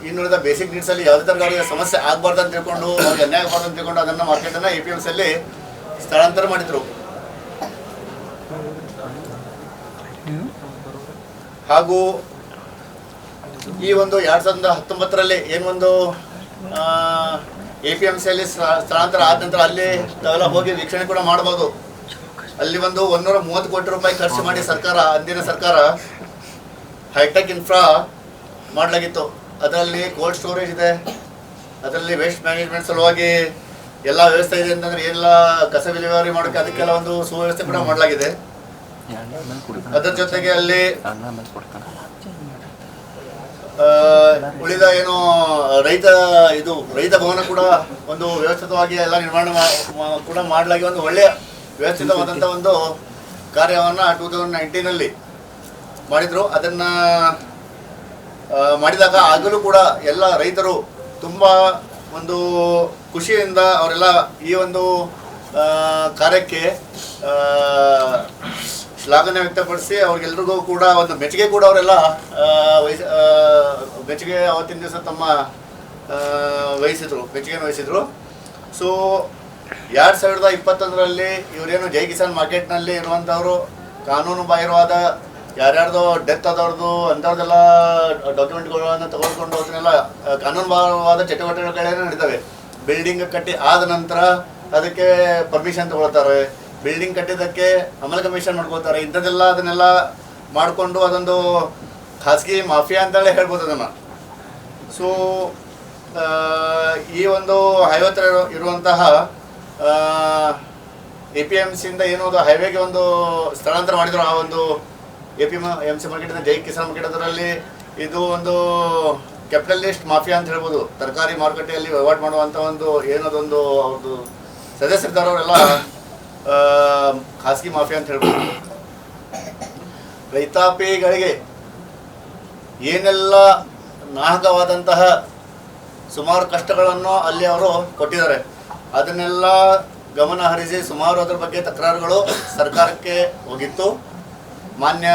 ಇನ್ನುಳಿದ ಬೇಸಿಕ್ ನೀಡ್ಸಲ್ಲಿ ಯಾವುದೇ ಥರದ ಸಮಸ್ಯೆ ಆಗಬಾರ್ದು ಅಂತ ತಿಳ್ಕೊಂಡು, ಅವ್ರಿಗೆ ಅನ್ಯಾಯ ಆಗಬಾರ್ದು ಅಂತ ತಿಳ್ಕೊಂಡು ಅದನ್ನು ಮಾರ್ಕೆಟನ್ನು ಎ ಪಿ ಎಂ ಸಿಯಲ್ಲಿ ಸ್ಥಳಾಂತರ ಮಾಡಿದರು. ಹಾಗೂ ಈ ಒಂದು ಎರಡು ಸಾವಿರದ ಹತ್ತೊಂಬತ್ತರಲ್ಲಿ ಏನೊಂದು ಎ ಪಿ ಎಂ ಸಿಯಲ್ಲಿ ಸ್ಥಳಾಂತರ ಆದ ನಂತರ ಅಲ್ಲಿ ಹೋಗಿ ವೀಕ್ಷಣೆ ಕೂಡ ಮಾಡ್ಬೋದು. ಅಲ್ಲಿ ಒಂದು ಒಂದೂರ ಮೂವತ್ತು ಕೋಟಿ ರೂಪಾಯಿ ಖರ್ಚು ಮಾಡಿ ಸರ್ಕಾರ, ಅಂದಿನ ಸರ್ಕಾರ ಹೈಟೆಕ್ ಇನ್ಫ್ರಾ ಮಾಡಲಾಗಿತ್ತು. ಅದರಲ್ಲಿ ಕೋಲ್ಡ್ ಸ್ಟೋರೇಜ್ ಇದೆ. ಅದರಲ್ಲಿ ವೇಸ್ಟ್ ಮ್ಯಾನೇಜ್ಮೆಂಟ್ ಸಲುವಾಗಿ ಎಲ್ಲ ವ್ಯವಸ್ಥೆ ಇದೆ ಅಂತಂದ್ರೆ ಎಲ್ಲ ಕಸ ವಿಲೇವಾರಿ ಮಾಡೋಕೆ ಅದಕ್ಕೆಲ್ಲ ಒಂದು ಸುವ್ಯವಸ್ಥೆ ಕೂಡ ಮಾಡಲಾಗಿದೆ. ಅದರ ಜೊತೆಗೆ ಅಲ್ಲಿ ಉಳಿದ ಏನು, ರೈತ ಇದು, ರೈತ ಭವನ ಕೂಡ ಒಂದು ವ್ಯವಸ್ಥಿತವಾಗಿ ಎಲ್ಲ ನಿರ್ಮಾಣ ಕೂಡ ಮಾಡಲಾಗಿ ಒಂದು ಒಳ್ಳೆಯ ವ್ಯವಸ್ಥಿತವಾದಂಥ ಒಂದು ಕಾರ್ಯವನ್ನು ಟೂ ತೌಸಂಡ್ ನೈನ್ಟೀನಲ್ಲಿ ಮಾಡಿದರು. ಅದನ್ನು ಮಾಡಿದಾಗ ಆಗಲೂ ಕೂಡ ಎಲ್ಲ ರೈತರು ತುಂಬ ಒಂದು ಖುಷಿಯಿಂದ ಅವರೆಲ್ಲ ಈ ಒಂದು ಕಾರ್ಯಕ್ಕೆ ಶ್ಲಾಘನೆ ವ್ಯಕ್ತಪಡಿಸಿ ಅವ್ರಿಗೆಲ್ರಿಗೂ ಕೂಡ ಒಂದು ಮೆಚ್ಚುಗೆ ಕೂಡ ಅವರೆಲ್ಲ ಮೆಚ್ಚುಗೆ ಅವತ್ತಿನ ದಿವಸ ತಮ್ಮ ವಹಿಸಿದ್ರು, ಮೆಚ್ಚುಗೆಯನ್ನು ವಹಿಸಿದ್ರು. ಸೊ ಎರಡು ಸಾವಿರದ ಇಪ್ಪತ್ತೊಂದರಲ್ಲಿ ಇವರೇನು ಜೈ ಕಿಸಾನ್ ಮಾರ್ಕೆಟ್ನಲ್ಲಿ ಇರುವಂಥವರು, ಕಾನೂನು ಬಾಹಿರವಾದ ಯಾರ್ಯಾರ್ದು ಡೆತ್ ಆದವ್ರದ್ದು ಅಂಥವ್ರದ್ದೆಲ್ಲ ಡಾಕ್ಯುಮೆಂಟ್ಗಳನ್ನು ತಗೊಳ್ಕೊಂಡು ಅದನ್ನೆಲ್ಲ ಕಾನೂನು ಬಾಹಿರವಾದ ಚಟುವಟಿಕೆಗಳೇ ನಡೀತವೆ. ಬಿಲ್ಡಿಂಗ್ ಕಟ್ಟಿ ಆದ ನಂತರ ಅದಕ್ಕೆ ಪರ್ಮಿಷನ್ ತಗೊಳ್ತಾರೆ. ಬಿಲ್ಡಿಂಗ್ ಕಟ್ಟಿದ್ದಕ್ಕೆ ಅಮಲ ಕಮಿಷನ್ ಮಾಡ್ಕೊಳ್ತಾರೆ. ಇಂಥದ್ದೆಲ್ಲ ಅದನ್ನೆಲ್ಲ ಮಾಡಿಕೊಂಡು ಅದೊಂದು ಖಾಸಗಿ ಮಾಫಿಯಾ ಅಂತಲೇ ಹೇಳ್ಬೋದು ಅದನ್ನು. ಸೊ ಈ ಒಂದು ಐವತ್ತರ ಇರುವಂತಹ ಎ ಪಿ ಎಂ ಸಿಯಿಂದ ಏನೋ ಒಂದು ಹೈವೇಗೆ ಒಂದು ಸ್ಥಳಾಂತರ ಮಾಡಿದ್ರು ಆ ಒಂದು A P M C market Jai Kisan market ಅದರಲ್ಲಿ ಇದು ಒಂದು ಕ್ಯಾಪಿಟಲಿಸ್ಟ್ ಮಾಫಿಯಾ ಅಂತ ಹೇಳ್ಬೋದು. ತರಕಾರಿ ಮಾರುಕಟ್ಟೆಯಲ್ಲಿ ವಹಿವಾಟು ಮಾಡುವಂಥ ಒಂದು ಏನದೊಂದು ಅವ್ರದ್ದು ಸದಸ್ಯರಿದ್ದಾರೆ ಖಾಸಗಿ ಮಾಫಿಯಾ ಅಂತ ಹೇಳ್ಬೋದು. ರೈತಾಪಿಗಳಿಗೆ ಏನೆಲ್ಲ ನಾಹಕವಾದಂತಹ ಸುಮಾರು ಕಷ್ಟಗಳನ್ನು ಅಲ್ಲಿ ಅವರು ಕೊಟ್ಟಿದ್ದಾರೆ. ಅದನ್ನೆಲ್ಲ ಗಮನ ಹರಿಸಿ ಸುಮಾರು ಅದರ ಬಗ್ಗೆ ತಕರಾರುಗಳು ಸರ್ಕಾರಕ್ಕೆ ಹೋಗಿತ್ತು. ಮಾನ್ಯ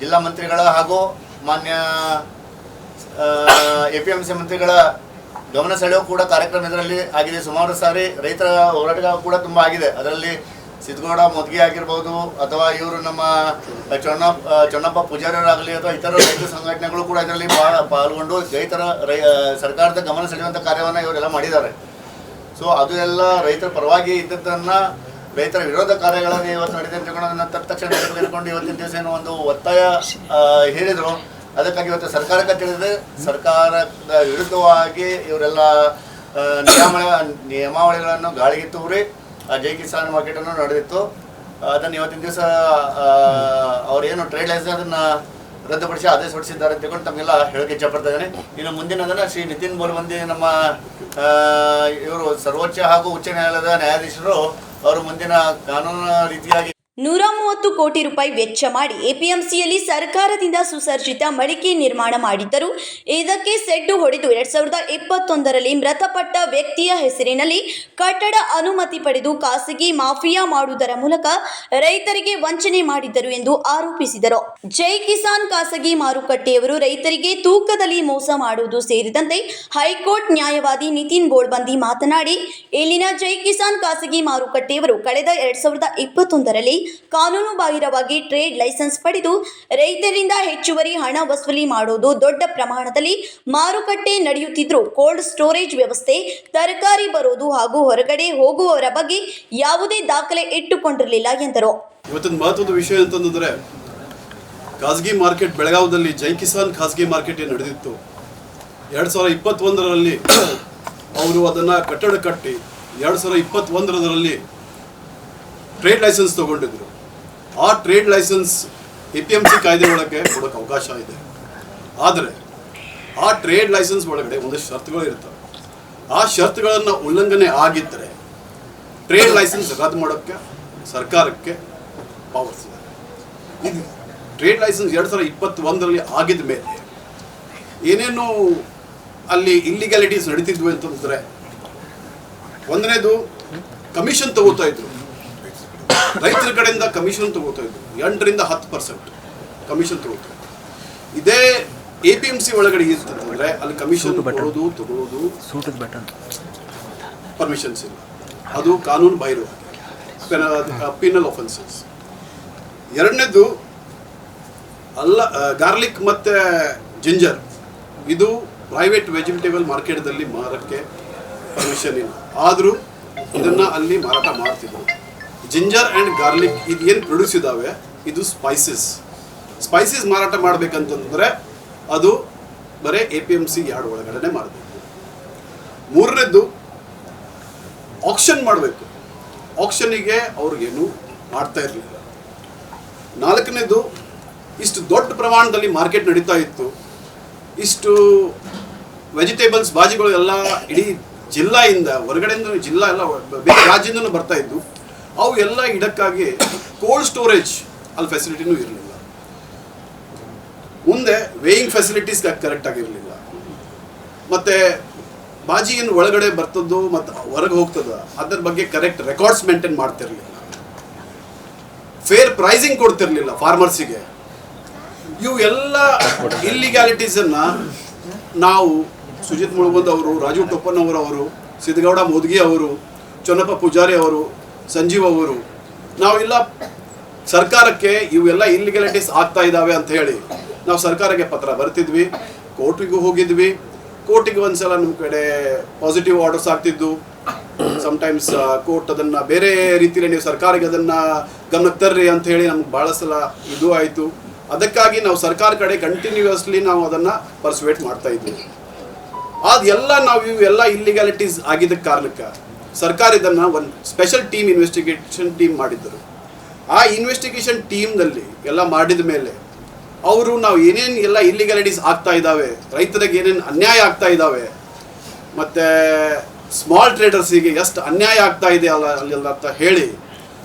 ಜಿಲ್ಲಾ ಮಂತ್ರಿಗಳ ಹಾಗೂ ಮಾನ್ಯ ಎ ಪಿ ಎಂ ಸಿ ಮಂತ್ರಿಗಳ ಗಮನ ಸೆಳೆಯೋ ಕೂಡ ಕಾರ್ಯಕ್ರಮ ಇದರಲ್ಲಿ ಆಗಿದೆ. ಸುಮಾರು ಸಾರಿ ರೈತರ ಹೋರಾಟ ಕೂಡ ತುಂಬ ಆಗಿದೆ. ಅದರಲ್ಲಿ ಸಿದ್ಧಗೌಡ, ಮೊದ್ಗೆ ಆಗಿರ್ಬೋದು ಅಥವಾ ಇವರು ನಮ್ಮ ಚೊಣ್ಣ ಚೊಣ್ಣಪ್ಪ ಪೂಜಾರಿಯವರಾಗಲಿ ಅಥವಾ ಇತರ ರೈತ ಸಂಘಟನೆಗಳು ಕೂಡ ಇದರಲ್ಲಿ ಪಾಲ್ಗೊಂಡು ರೈತರ ಸರ್ಕಾರದ ಗಮನ ಸೆಳೆಯುವಂಥ ಕಾರ್ಯವನ್ನು ಇವರೆಲ್ಲ ಮಾಡಿದ್ದಾರೆ. ಸೊ ಅದು ಎಲ್ಲ ರೈತರ ಪರವಾಗಿ ಇದ್ದದ್ದನ್ನ ರೈತರ ವಿರೋಧ ಕಾರ್ಯಗಳನ್ನು ಇವತ್ತು ನಡೆದಿದೆ ಅದನ್ನ ತಕ್ಷಣ ತೆಗೆದುಕೊಂಡು ಇವತ್ತಿನ ದಿವಸ ಏನೋ ಒಂದು ಒತ್ತಾಯ ಹೇಳಿದರು. ಅದಕ್ಕಾಗಿ ಇವತ್ತು ಸರ್ಕಾರಕ್ಕೆ ತಿಳಿದ್ರೆ ಸರ್ಕಾರದ ವಿರುದ್ಧವಾಗಿ ಇವರೆಲ್ಲ ನಿಯಮ ನಿಯಮಾವಳಿ ನಿಯಮಾವಳಿಗಳನ್ನು ಗಾಳಿಗೆ ತೂರಿ, ಆ, ಜೈ ಕಿಸಾನ್ ಮಾರ್ಕೆಟ್ ಅನ್ನು ನಡೆದಿತ್ತು. ಅದನ್ನು ಇವತ್ತಿನ ದಿವಸ ಅವ್ರೇನು ಟ್ರೇಡ್ ಲೈಸೆನ್ಸ್ ಅದನ್ನ ರದ್ದುಪಡಿಸಿ ಆದೇಶ ಹೊರಡಿಸಿದ್ದಾರೆ ಅಂತ ತಿಳ್ಕೊಂಡು ತಮಗೆಲ್ಲ ಹೇಳಕ್ಕೆ ಇಚ್ಛಪಡ್ತಾ ಇದ್ದೇನೆ. ಇನ್ನು ಮುಂದಿನದನ್ನ ಶ್ರೀ ನಿತಿನ್ ಬೋಲ್ಬಂದಿ ನಮ್ಮ ಇವರು ಸರ್ವೋಚ್ಚ ಹಾಗೂ ಉಚ್ಚ ನ್ಯಾಯಾಲಯದ ನ್ಯಾಯಾಧೀಶರು, ಅವರು ಮುಂದಿನ ಕಾನೂನು ರೀತಿಯಾಗಿ ನೂರ ಮೂವತ್ತು ಕೋಟಿ ರೂಪಾಯಿ ವೆಚ್ಚ ಮಾಡಿ ಎಪಿಎಂಸಿಯಲ್ಲಿ ಸರ್ಕಾರದಿಂದ ಸುಸರ್ಜಿತ ಮಳಿಗೆ ನಿರ್ಮಾಣ ಮಾಡಿದ್ದರು. ಇದಕ್ಕೆ ಸೆಡ್ಡು ಹೊಡೆದು ಎರಡ್ ಸಾವಿರದ ಇಪ್ಪತ್ತೊಂದರಲ್ಲಿ ಮೃತಪಟ್ಟ ವ್ಯಕ್ತಿಯ ಹೆಸರಿನಲ್ಲಿ ಕಟ್ಟಡ ಅನುಮತಿ ಪಡೆದು ಖಾಸಗಿ ಮಾಫಿಯಾ ಮಾಡುವುದರ ಮೂಲಕ ರೈತರಿಗೆ ವಂಚನೆ ಮಾಡಿದ್ದರು ಎಂದು ಆರೋಪಿಸಿದರು. ಜೈ ಕಿಸಾನ್ ಖಾಸಗಿ ಮಾರುಕಟ್ಟೆಯವರು ರೈತರಿಗೆ ತೂಕದಲ್ಲಿ ಮೋಸ ಮಾಡುವುದು ಸೇರಿದಂತೆ ಹೈಕೋರ್ಟ್ ನ್ಯಾಯವಾದಿ ನಿತಿನ್ ಗೋಳ್ಬಂದಿ ಮಾತನಾಡಿ, ಇಲ್ಲಿನ ಜೈ ಕಿಸಾನ್ ಖಾಸಗಿ ಮಾರುಕಟ್ಟೆಯವರು ಕಳೆದ ಎರಡ್ ಸಾವಿರದ ಇಪ್ಪತ್ತೊಂದರಲ್ಲಿ ಕಾನೂನು ಬಾಹಿರವಾಗಿ ಟ್ರೇಡ್ ಲೈಸೆನ್ಸ್ ಪಡೆದು ರೈತರಿಂದ ಹೆಚ್ಚುವರಿ ಹಣ ವಸೂಲಿ ಮಾಡೋದು ದೊಡ್ಡ ಪ್ರಮಾಣದಲ್ಲಿ ಮಾರುಕಟ್ಟೆ ನಡೆಯುತ್ತಿದ್ರು ಕೋಲ್ಡ್ ಸ್ಟೋರೇಜ್ ವ್ಯವಸ್ಥೆ ತರಕಾರಿ ಬರೋದು ಹಾಗೂ ಹೊರಗಡೆ ಹೋಗುವವರ ಬಗ್ಗೆ ಯಾವುದೇ ದಾಖಲೆ ಇಟ್ಟುಕೊಂಡಿರಲಿಲ್ಲ ಎಂದರು. ಇವತ್ತಿನ ಮಹತ್ವದ ವಿಷಯ ಅಂತಂದ್ರೆ ಖಾಸಗಿ ಮಾರ್ಕೆಟ್ ಬೆಳಗಾವದಲ್ಲಿ ಜೈ ಕಿಸಾನ್ ಖಾಸಗಿ ಮಾರ್ಕೆಟ್ ನಡೆದಿತ್ತು. ಎರಡು ಸಾವಿರ ಇಪ್ಪತ್ತೊಂದರಲ್ಲಿ ಅವರು ಅದನ್ನು ಕಟ್ಟಡ ಕಟ್ಟಿ, ಎರಡು ಸಾವಿರ ಇಪ್ಪತ್ತೊಂದರಲ್ಲಿ ಟ್ರೇಡ್ ಲೈಸೆನ್ಸ್ ತಗೊಂಡಿದ್ರು. ಆ trade licence A P M C ಕಾಯ್ದೆ ಒಳಗೆ ಕೊಡೋಕೆ ಅವಕಾಶ ಇದೆ. ಆದರೆ ಆ ಟ್ರೇಡ್ ಲೈಸೆನ್ಸ್ ಒಳಗಡೆ ಒಂದಷ್ಟು ಷರತ್ತುಗಳು ಇರ್ತವೆ. ಆ ಷರತ್ತುಗಳನ್ನು ಉಲ್ಲಂಘನೆ ಆಗಿದ್ದರೆ ಟ್ರೇಡ್ ಲೈಸೆನ್ಸ್ ರದ್ದು ಮಾಡೋಕ್ಕೆ ಸರ್ಕಾರಕ್ಕೆ ಪವರ್ಸ್ ಇದೆ ಇದು ಟ್ರೇಡ್ ಲೈಸೆನ್ಸ್ ಎರಡು ಸಾವಿರದ ಇಪ್ಪತ್ತೊಂದರಲ್ಲಿ ಆಗಿದ ಮೇಲೆ ಏನೇನು ಅಲ್ಲಿ ಇಲ್ಲಿಗ್ಯಾಲಿಟೀಸ್ ನಡೀತಿದ್ವು ಅಂತಂದರೆ ಒಂದನೇದು ಕಮಿಷನ್ ತಗೋತಾ ಇದ್ರು. ರೈತರ ಕಡೆಯಿಂದ ಕಮಿಷನ್ ತಗೋತಾ ಇದ್ರು. ಎಂಟರಿಂದ ಹತ್ತು ಪರ್ಸೆಂಟ್ ಕಮಿಷನ್ ತಗೋತಾ ಇದ್ರು. ಇದೇ ಎ ಪಿ ಎಂ ಸಿ ಒಳಗಡೆ ಇರ್ತಂದ್ರೆ ಅಲ್ಲಿ ಕಮಿಷನ್ ಕೊಡೋದು ತಗೊಳ್ಳೋದು ಸೂಟದ ಬಟನ್ ಪರ್ಮಿಷನ್ಸ್ ಇಲ್ಲ. ಅದು ಕಾನೂನು ಬಾಹಿರ ಪಿನಲ್ ಒಫೆನ್ಸಸ್ ಎರಡನೇದು ಅಲ್ಲ ಗಾರ್ಲಿಕ್ ಮತ್ತು ಜಿಂಜರ್ ಇದು ಪ್ರೈವೇಟ್ ವೆಜಿಟೇಬಲ್ ಮಾರ್ಕೆಟ್ದಲ್ಲಿ ಮಾರಕ್ಕೆ ಪರ್ಮಿಷನ್ ಇಲ್ಲ. ಆದರೂ ಇದನ್ನು ಅಲ್ಲಿ ಮಾರಾಟ ಮಾಡ್ತಿದ್ರು. ಜಿಂಜರ್ ಆ್ಯಂಡ್ ಗಾರ್ಲಿಕ್ ಇದು ಏನು ಪ್ರೊಡ್ಯೂಸ್ ಇದ್ದಾವೆ ಇದು ಸ್ಪೈಸಸ್ ಸ್ಪೈಸಸ್ ಮಾರಾಟ ಮಾಡಬೇಕಂತಂದ್ರೆ ಅದು ಬರೀ A P M C yard ಒಳಗಡೆ ಮಾಡಬೇಕು. ಮೂರನೇದ್ದು ಆಕ್ಷನ್ ಮಾಡಬೇಕು. ಆಕ್ಷನಿಗೆ ಅವ್ರಿಗೇನು ಮಾಡ್ತಾ ಇರಲಿಲ್ಲ. ನಾಲ್ಕನೇದು ಇಷ್ಟು ದೊಡ್ಡ ಪ್ರಮಾಣದಲ್ಲಿ ಮಾರ್ಕೆಟ್ ನಡೀತಾ ಇತ್ತು. ಇಷ್ಟು ವೆಜಿಟೇಬಲ್ಸ್ ಬಾಜಿಗಳು ಎಲ್ಲ ಇಡೀ ಜಿಲ್ಲಾಯಿಂದ ಹೊರಗಡೆಯಿಂದ ಜಿಲ್ಲಾ ಎಲ್ಲ, ಬೇರೆ ರಾಜ್ಯದಿಂದನೂ ಬರ್ತಾ ಇದ್ದು ಅವು ಎಲ್ಲ ಇಡಕ್ಕಾಗಿ ಕೋಲ್ಡ್ ಸ್ಟೋರೇಜ್ ಅಲ್ಲಿ ಫೆಸಿಲಿಟಿನೂ ಇರಲಿಲ್ಲ. ಮುಂದೆ ವೇಯಿಂಗ್ ಫೆಸಿಲಿಟೀಸ್ ಕರೆಕ್ಟ್ ಆಗಿರಲಿಲ್ಲ ಮತ್ತೆ ಬಾಜಿ ಏನು ಒಳಗಡೆ ಬರ್ತದ್ದು ಮತ್ತು ಹೊರಗೆ ಹೋಗ್ತದ, ಅದ್ರ ಬಗ್ಗೆ ಕರೆಕ್ಟ್ ರೆಕಾರ್ಡ್ಸ್ ಮೇಂಟೈನ್ ಮಾಡ್ತಿರ್ಲಿಲ್ಲ. ಫೇರ್ ಪ್ರೈಸಿಂಗ್ ಕೊಡ್ತಿರ್ಲಿಲ್ಲ ಫಾರ್ಮರ್ಸಿಗೆ ಇವು ಎಲ್ಲ ಇಲ್ಲಿಗ್ಯಾಲಿಟೀಸನ್ನ ನಾವು ಸುಜಿತ್ ಮುಳುಗುಂದ್ ಅವರು, ರಾಜು ಟೊಪ್ಪನ್ ಅವರು ಸಿದ್ದಗೌಡ ಮೋದ್ಗಿ ಅವರು, ಚೊನ್ನಪ್ಪ ಪೂಜಾರಿ ಅವರು ಸಂಜೀವ್ ಅವರು ನಾವೆಲ್ಲ ಸರ್ಕಾರಕ್ಕೆ ಇವೆಲ್ಲ ಇಲ್ಲಿಗಲಿಟೀಸ್ ಆಗ್ತಾ ಇದ್ದಾವೆ ಅಂತ ಹೇಳಿ ನಾವು ಸರ್ಕಾರಕ್ಕೆ ಪತ್ರ ಬರ್ತಿದ್ವಿ, ಕೋರ್ಟಿಗೂ ಹೋಗಿದ್ವಿ. ಕೋರ್ಟಿಗೆ ಒಂದ್ಸಲ ನಮ್ಮ ಕಡೆ ಪಾಸಿಟಿವ್ ಆರ್ಡರ್ಸ್ ಆಗ್ತಿದ್ದು. ಸಮ್ಟೈಮ್ಸ್ ಕೋರ್ಟ್ ಅದನ್ನು ಬೇರೆ ರೀತಿಯಲ್ಲಿ ನೀವು ಸರ್ಕಾರಕ್ಕೆ ಅದನ್ನು ಗಮನಕ್ಕೆ ತರ್ರಿ ಅಂತ ಹೇಳಿ ನಮ್ಗೆ ಭಾಳ ಸಲ ಇದು ಆಯಿತು. ಅದಕ್ಕಾಗಿ ನಾವು ಸರ್ಕಾರ ಕಡೆ ಕಂಟಿನ್ಯೂಸ್ಲಿ ನಾವು ಅದನ್ನು ಪರ್ಸುವೇಟ್ ಮಾಡ್ತಾ ಇದ್ವಿ. ಅದೆಲ್ಲ ನಾವು ಇವೆಲ್ಲ ಇಲ್ಲಿಗ್ಯಾಲಿಟೀಸ್ ಆಗಿದ್ದಕ್ಕೆ ಕಾರಣಕ್ಕೆ ಸರ್ಕಾರ ಇದನ್ನು ಒಂದು ಸ್ಪೆಷಲ್ ಟೀಮ್ ಇನ್ವೆಸ್ಟಿಗೇಷನ್ ಟೀಮ್ ಮಾಡಿದ್ದರು ಆ ಇನ್ವೆಸ್ಟಿಗೇಷನ್ ಟೀಮ್ನಲ್ಲಿ ಎಲ್ಲ ಮಾಡಿದ ಮೇಲೆ ಅವರು ನಾವು ಏನೇನು ಎಲ್ಲ ಇಲ್ಲಿಗಲಿಟೀಸ್ ಆಗ್ತಾ ಇದ್ದಾವೆ, ರೈತರಿಗೆ ಏನೇನು ಅನ್ಯಾಯ ಆಗ್ತಾ ಇದ್ದಾವೆ, ಮತ್ತು ಸ್ಮಾಲ್ ಟ್ರೇಡರ್ಸಿಗೆ ಎಷ್ಟು ಅನ್ಯಾಯ ಆಗ್ತಾ ಇದೆ ಅಲ್ಲ, ಅಲ್ಲೆಲ್ಲ ಅಂತ ಹೇಳಿ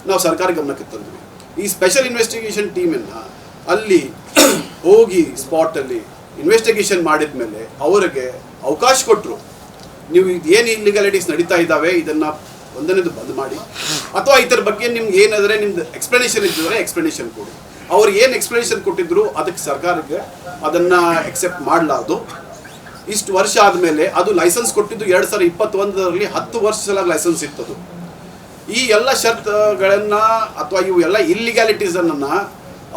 ನಾವು ಸರ್ಕಾರ ಗಮನಕ್ಕೆ ತಂದ್ವಿ. ಈ ಸ್ಪೆಷಲ್ ಇನ್ವೆಸ್ಟಿಗೇಷನ್ ಟೀಮನ್ನು ಅಲ್ಲಿ ಹೋಗಿ ಸ್ಪಾಟಲ್ಲಿ ಇನ್ವೆಸ್ಟಿಗೇಷನ್ ಮಾಡಿದ ಮೇಲೆ ಅವರಿಗೆ ಅವಕಾಶ ಕೊಟ್ಟರು ನೀವು ಏನು ಇಲ್ಲಿಗಾಲಿಟೀಸ್ ನಡೀತಾ ಇದ್ದಾವೆ, ಇದನ್ನು ಒಂದನೇದು ಬಂದ್ ಮಾಡಿ. ಅಥವಾ ಇದರ ಬಗ್ಗೆ ನಿಮ್ಗೆ ಏನಾದರೆ ನಿಮ್ದು ಎಕ್ಸ್ಪ್ಲನೇಷನ್ ಇದ್ದರೆ ಎಕ್ಸ್ಪ್ಲನೇಷನ್ ಕೊಡಿ. ಅವ್ರು ಏನು ಎಕ್ಸ್ಪ್ಲನೇಷನ್ ಕೊಟ್ಟಿದ್ರು, ಅದಕ್ಕೆ ಸರ್ಕಾರಕ್ಕೆ ಅದನ್ನು ಎಕ್ಸೆಪ್ಟ್ ಮಾಡಲಾರ್ದು. ಇಷ್ಟು ವರ್ಷ ಆದಮೇಲೆ ಅದು ಲೈಸೆನ್ಸ್ ಕೊಟ್ಟಿದ್ದು ಎರಡು ಸಾವಿರದ ಇಪ್ಪತ್ತೊಂದರಲ್ಲಿ ಹತ್ತು ವರ್ಷ ಸಲ ಲೈಸೆನ್ಸ್ ಇತ್ತದು. ಈ ಎಲ್ಲ ಷರತ್ತುಗಳನ್ನ ಅಥವಾ ಇವು ಎಲ್ಲ ಇಲ್ಲಿಗ್ಯಾಲಿಟೀಸನ್ನು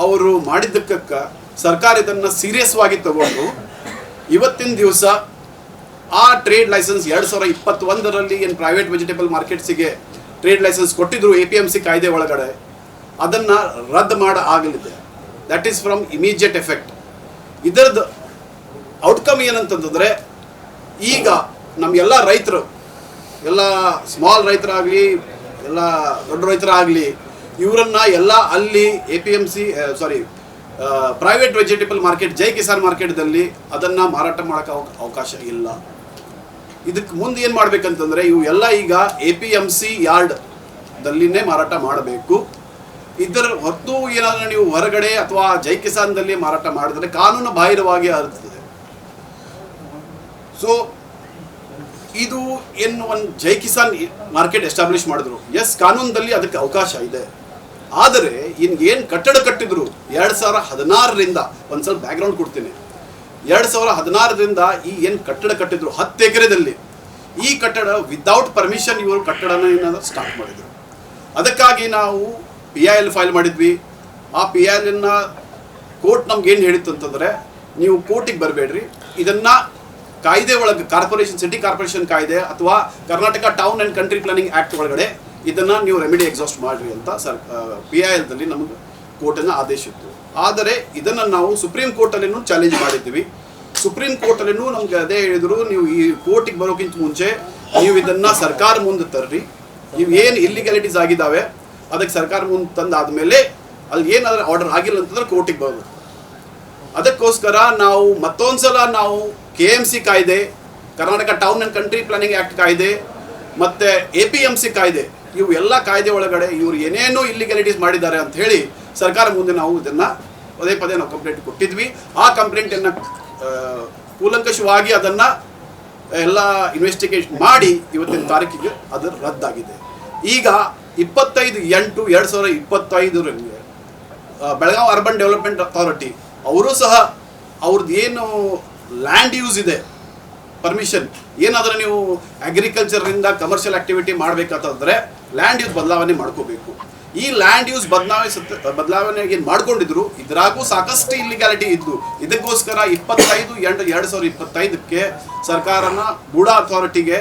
ಅವರು ಮಾಡಿದ್ದಕ್ಕ ಸರ್ಕಾರ ಇದನ್ನು ಸೀರಿಯಸ್ವಾಗಿ ತಗೊಂಡು, ಇವತ್ತಿನ ದಿವಸ ಆ ಟ್ರೇಡ್ ಲೈಸೆನ್ಸ್ ಎರಡು ಸಾವಿರ ಇಪ್ಪತ್ತೊಂದರಲ್ಲಿ ಏನು ಪ್ರೈವೇಟ್ ವೆಜಿಟೇಬಲ್ ಮಾರ್ಕೆಟ್ಸಿಗೆ ಟ್ರೇಡ್ ಲೈಸೆನ್ಸ್ ಕೊಟ್ಟಿದ್ರು ಎ ಪಿ ಎಂ ಸಿ ಕಾಯ್ದೆ ಒಳಗಡೆ, ಅದನ್ನು ರದ್ದು ಮಾಡ ಆಗಲಿದೆ. That is from immediate effect ಇದರದ್ದು ಔಟ್ಕಮ್ ಏನಂತಂದ್ರೆ ಈಗ ನಮಗೆಲ್ಲ ರೈತರು, ಎಲ್ಲ ಸ್ಮಾಲ್ ರೈತರಾಗಲಿ, ಎಲ್ಲ ದೊಡ್ಡ ರೈತರಾಗಲಿ, ಇವರನ್ನು ಎಲ್ಲ ಅಲ್ಲಿ A P M C sorry private vegetable market Jai Kisan ಮಾರ್ಕೆಟ್ದಲ್ಲಿ ಅದನ್ನು ಮಾರಾಟ ಮಾಡೋಕ್ಕೆ ಅವ- ಅವಕಾಶ ಇಲ್ಲ. ಇದಕ್ಕೆ ಮುಂದೆ ಏನು ಮಾಡಬೇಕಂತಂದರೆ, ಇವು ಎಲ್ಲ ಈಗ A P M C yard ದಲ್ಲಿನೇ ಮಾರಾಟ ಮಾಡಬೇಕು. ಇದರ ಹೊತ್ತು ಏನಾದರೂ ನೀವು ಹೊರಗಡೆ ಅಥವಾ ಜೈ ಕಿಸಾನ್ದಲ್ಲಿ ಮಾರಾಟ ಮಾಡಿದ್ರೆ ಕಾನೂನು ಬಾಹಿರವಾಗಿ ಹರಡ್ತದೆ ಸೊ ಇದು ಏನು ಒಂದು ಜೈ ಕಿಸಾನ್ ಮಾರ್ಕೆಟ್ ಎಸ್ಟಾಬ್ಲಿಷ್ ಮಾಡಿದ್ರು. ಎಸ್ ಕಾನೂನದಲ್ಲಿ ಅದಕ್ಕೆ ಅವಕಾಶ ಇದೆ. ಆದರೆ ಇನ್ನು ಏನು ಕಟ್ಟಡ ಕಟ್ಟಿದ್ರು? ಎರಡು ಸಾವಿರ ಹದಿನಾರರಿಂದ. ಒಂದು ಸ್ವಲ್ಪ ಬ್ಯಾಕ್ಗ್ರೌಂಡ್ ಕೊಡ್ತೀನಿ. ಎರಡು ಸಾವಿರ ಹದಿನಾರರಿಂದ ಈ ಏನು ಕಟ್ಟಡ ಕಟ್ಟಿದ್ರು ಹತ್ತು ಎಕರೆದಲ್ಲಿ, ಈ ಕಟ್ಟಡ ವಿದೌಟ್ ಪರ್ಮಿಷನ್ ಇವರು ಕಟ್ಟಡನ ಏನಾದ್ರು ಸ್ಟಾರ್ಟ್ ಮಾಡಿದ್ರು. ಅದಕ್ಕಾಗಿ ನಾವು ಪಿ ಐ ಎಲ್ ಫೈಲ್ ಮಾಡಿದ್ವಿ. ಆ ಪಿ ಐ ಎಲ್ನ ಕೋರ್ಟ್ ನಮ್ಗೆ ಏನು ಹೇಳಿತ್ತು ಅಂತಂದರೆ, ನೀವು ಕೋರ್ಟಿಗೆ ಬರಬೇಡ್ರಿ. ಇದನ್ನು ಕಾಯ್ದೆ ಒಳಗೆ ಕಾರ್ಪೊರೇಷನ್ ಸಿಟಿ ಕಾರ್ಪೊರೇಷನ್ ಕಾಯ್ದೆ ಅಥವಾ Karnataka town and country planning act ಒಳಗಡೆ ಇದನ್ನು ನೀವು ರೆಮಿಡಿ ಎಕ್ಸಾಸ್ಟ್ ಮಾಡಿರಿ ಅಂತ ಸರ್ ಪಿ ಐ ಎಲ್ದಲ್ಲಿ ನಮಗೆ ಕೋರ್ಟನ್ನು ಆದೇಶ ಇತ್ತು. ಆದರೆ ಇದನ್ನು ನಾವು ಸುಪ್ರೀಂ ಕೋರ್ಟಲ್ಲೂ ಚಾಲೆಂಜ್ ಮಾಡಿದ್ದೀವಿ. ಸುಪ್ರೀಂ ಕೋರ್ಟಲ್ಲಿನೂ ನಮ್ಗೆ ಅದೇ ಹೇಳಿದರು, ನೀವು ಈ ಕೋರ್ಟಿಗೆ ಬರೋಕ್ಕಿಂತ ಮುಂಚೆ ನೀವು ಇದನ್ನು ಸರ್ಕಾರ ಮುಂದೆ ತರ್ರಿ. ನೀವು ಏನು ಇಲ್ಲಿಗ್ಯಾಲಿಟೀಸ್ ಆಗಿದ್ದಾವೆ, ಅದಕ್ಕೆ ಸರ್ಕಾರ ಮುಂದೆ ತಂದಾದ್ಮೇಲೆ ಅಲ್ಲಿ ಏನಾದರೂ ಆರ್ಡರ್ ಆಗಿಲ್ಲ ಅಂತಂದ್ರೆ ಕೋರ್ಟಿಗೆ ಬರೋದು. ಅದಕ್ಕೋಸ್ಕರ ನಾವು ಮತ್ತೊಂದ್ಸಲ ನಾವು ಕೆ ಎಂ ಸಿ ಕಾಯ್ದೆ, Karnataka town and country planning act ಕಾಯ್ದೆ, ಮತ್ತು ಎ ಪಿ ಎಂ ಸಿ ಕಾಯ್ದೆ, ಇವು ಎಲ್ಲ ಕಾಯ್ದೆ ಒಳಗಡೆ ಇವರು ಏನೇನೋ ಇಲ್ಲಿಗ್ಯಾಲಿಟೀಸ್ ಮಾಡಿದ್ದಾರೆ ಅಂತ ಹೇಳಿ ಸರ್ಕಾರ ಮುಂದೆ ನಾವು ಇದನ್ನು ಪದೇ ಪದೇ ನಾವು ಕಂಪ್ಲೇಂಟ್ ಕೊಟ್ಟಿದ್ವಿ. ಆ ಕಂಪ್ಲೇಂಟನ್ನು ಕೂಲಂಕಷವಾಗಿ ಅದನ್ನು ಎಲ್ಲ ಇನ್ವೆಸ್ಟಿಗೇಷನ್ ಮಾಡಿ ಇವತ್ತಿನ ತಾರೀಕಿಗೆ ಅದು ರದ್ದಾಗಿದೆ. ಈಗ ಇಪ್ಪತ್ತೈದು ಎಂಟು ಎರಡು ಸಾವಿರದ ಇಪ್ಪತ್ತೈದರಲ್ಲಿ ಬೆಳಗಾವಿ ಅರ್ಬನ್ ಡೆವಲಪ್ಮೆಂಟ್ ಅಥಾರಿಟಿ ಅವರು ಸಹ ಅವ್ರದ್ದು ಏನು ಲ್ಯಾಂಡ್ ಯೂಸ್ ಇದೆ ಪರ್ಮಿಷನ್ ಏನಾದರೂ ನೀವು ಅಗ್ರಿಕಲ್ಚರಿಂದ ಕಮರ್ಷಿಯಲ್ ಆಕ್ಟಿವಿಟಿ ಮಾಡಬೇಕಾದ್ರೆ ಲ್ಯಾಂಡ್ ಯೂಸ್ ಬದಲಾವಣೆ ಮಾಡ್ಕೋಬೇಕು. ಈ ಲ್ಯಾಂಡ್ ಯೂಸ್ ಬದಲಾವಣೆ ಬದಲಾವಣೆಗೆ ಮಾಡ್ಕೊಂಡಿದ್ರು, ಇದ್ರಾಗೂ ಸಾಕಷ್ಟು ಇಲ್ಲಿಗ್ಯಾಲಿಟಿ ಇದ್ದು ಇದಕ್ಕೋಸ್ಕರ ಇಪ್ಪತ್ತೈದು ಎಂಟು ಎರಡು ಸಾವಿರದ ಇಪ್ಪತ್ತೈದಕ್ಕೆ ಸರ್ಕಾರನ ಬೂಡಾ ಅಥಾರಿಟಿಗೆ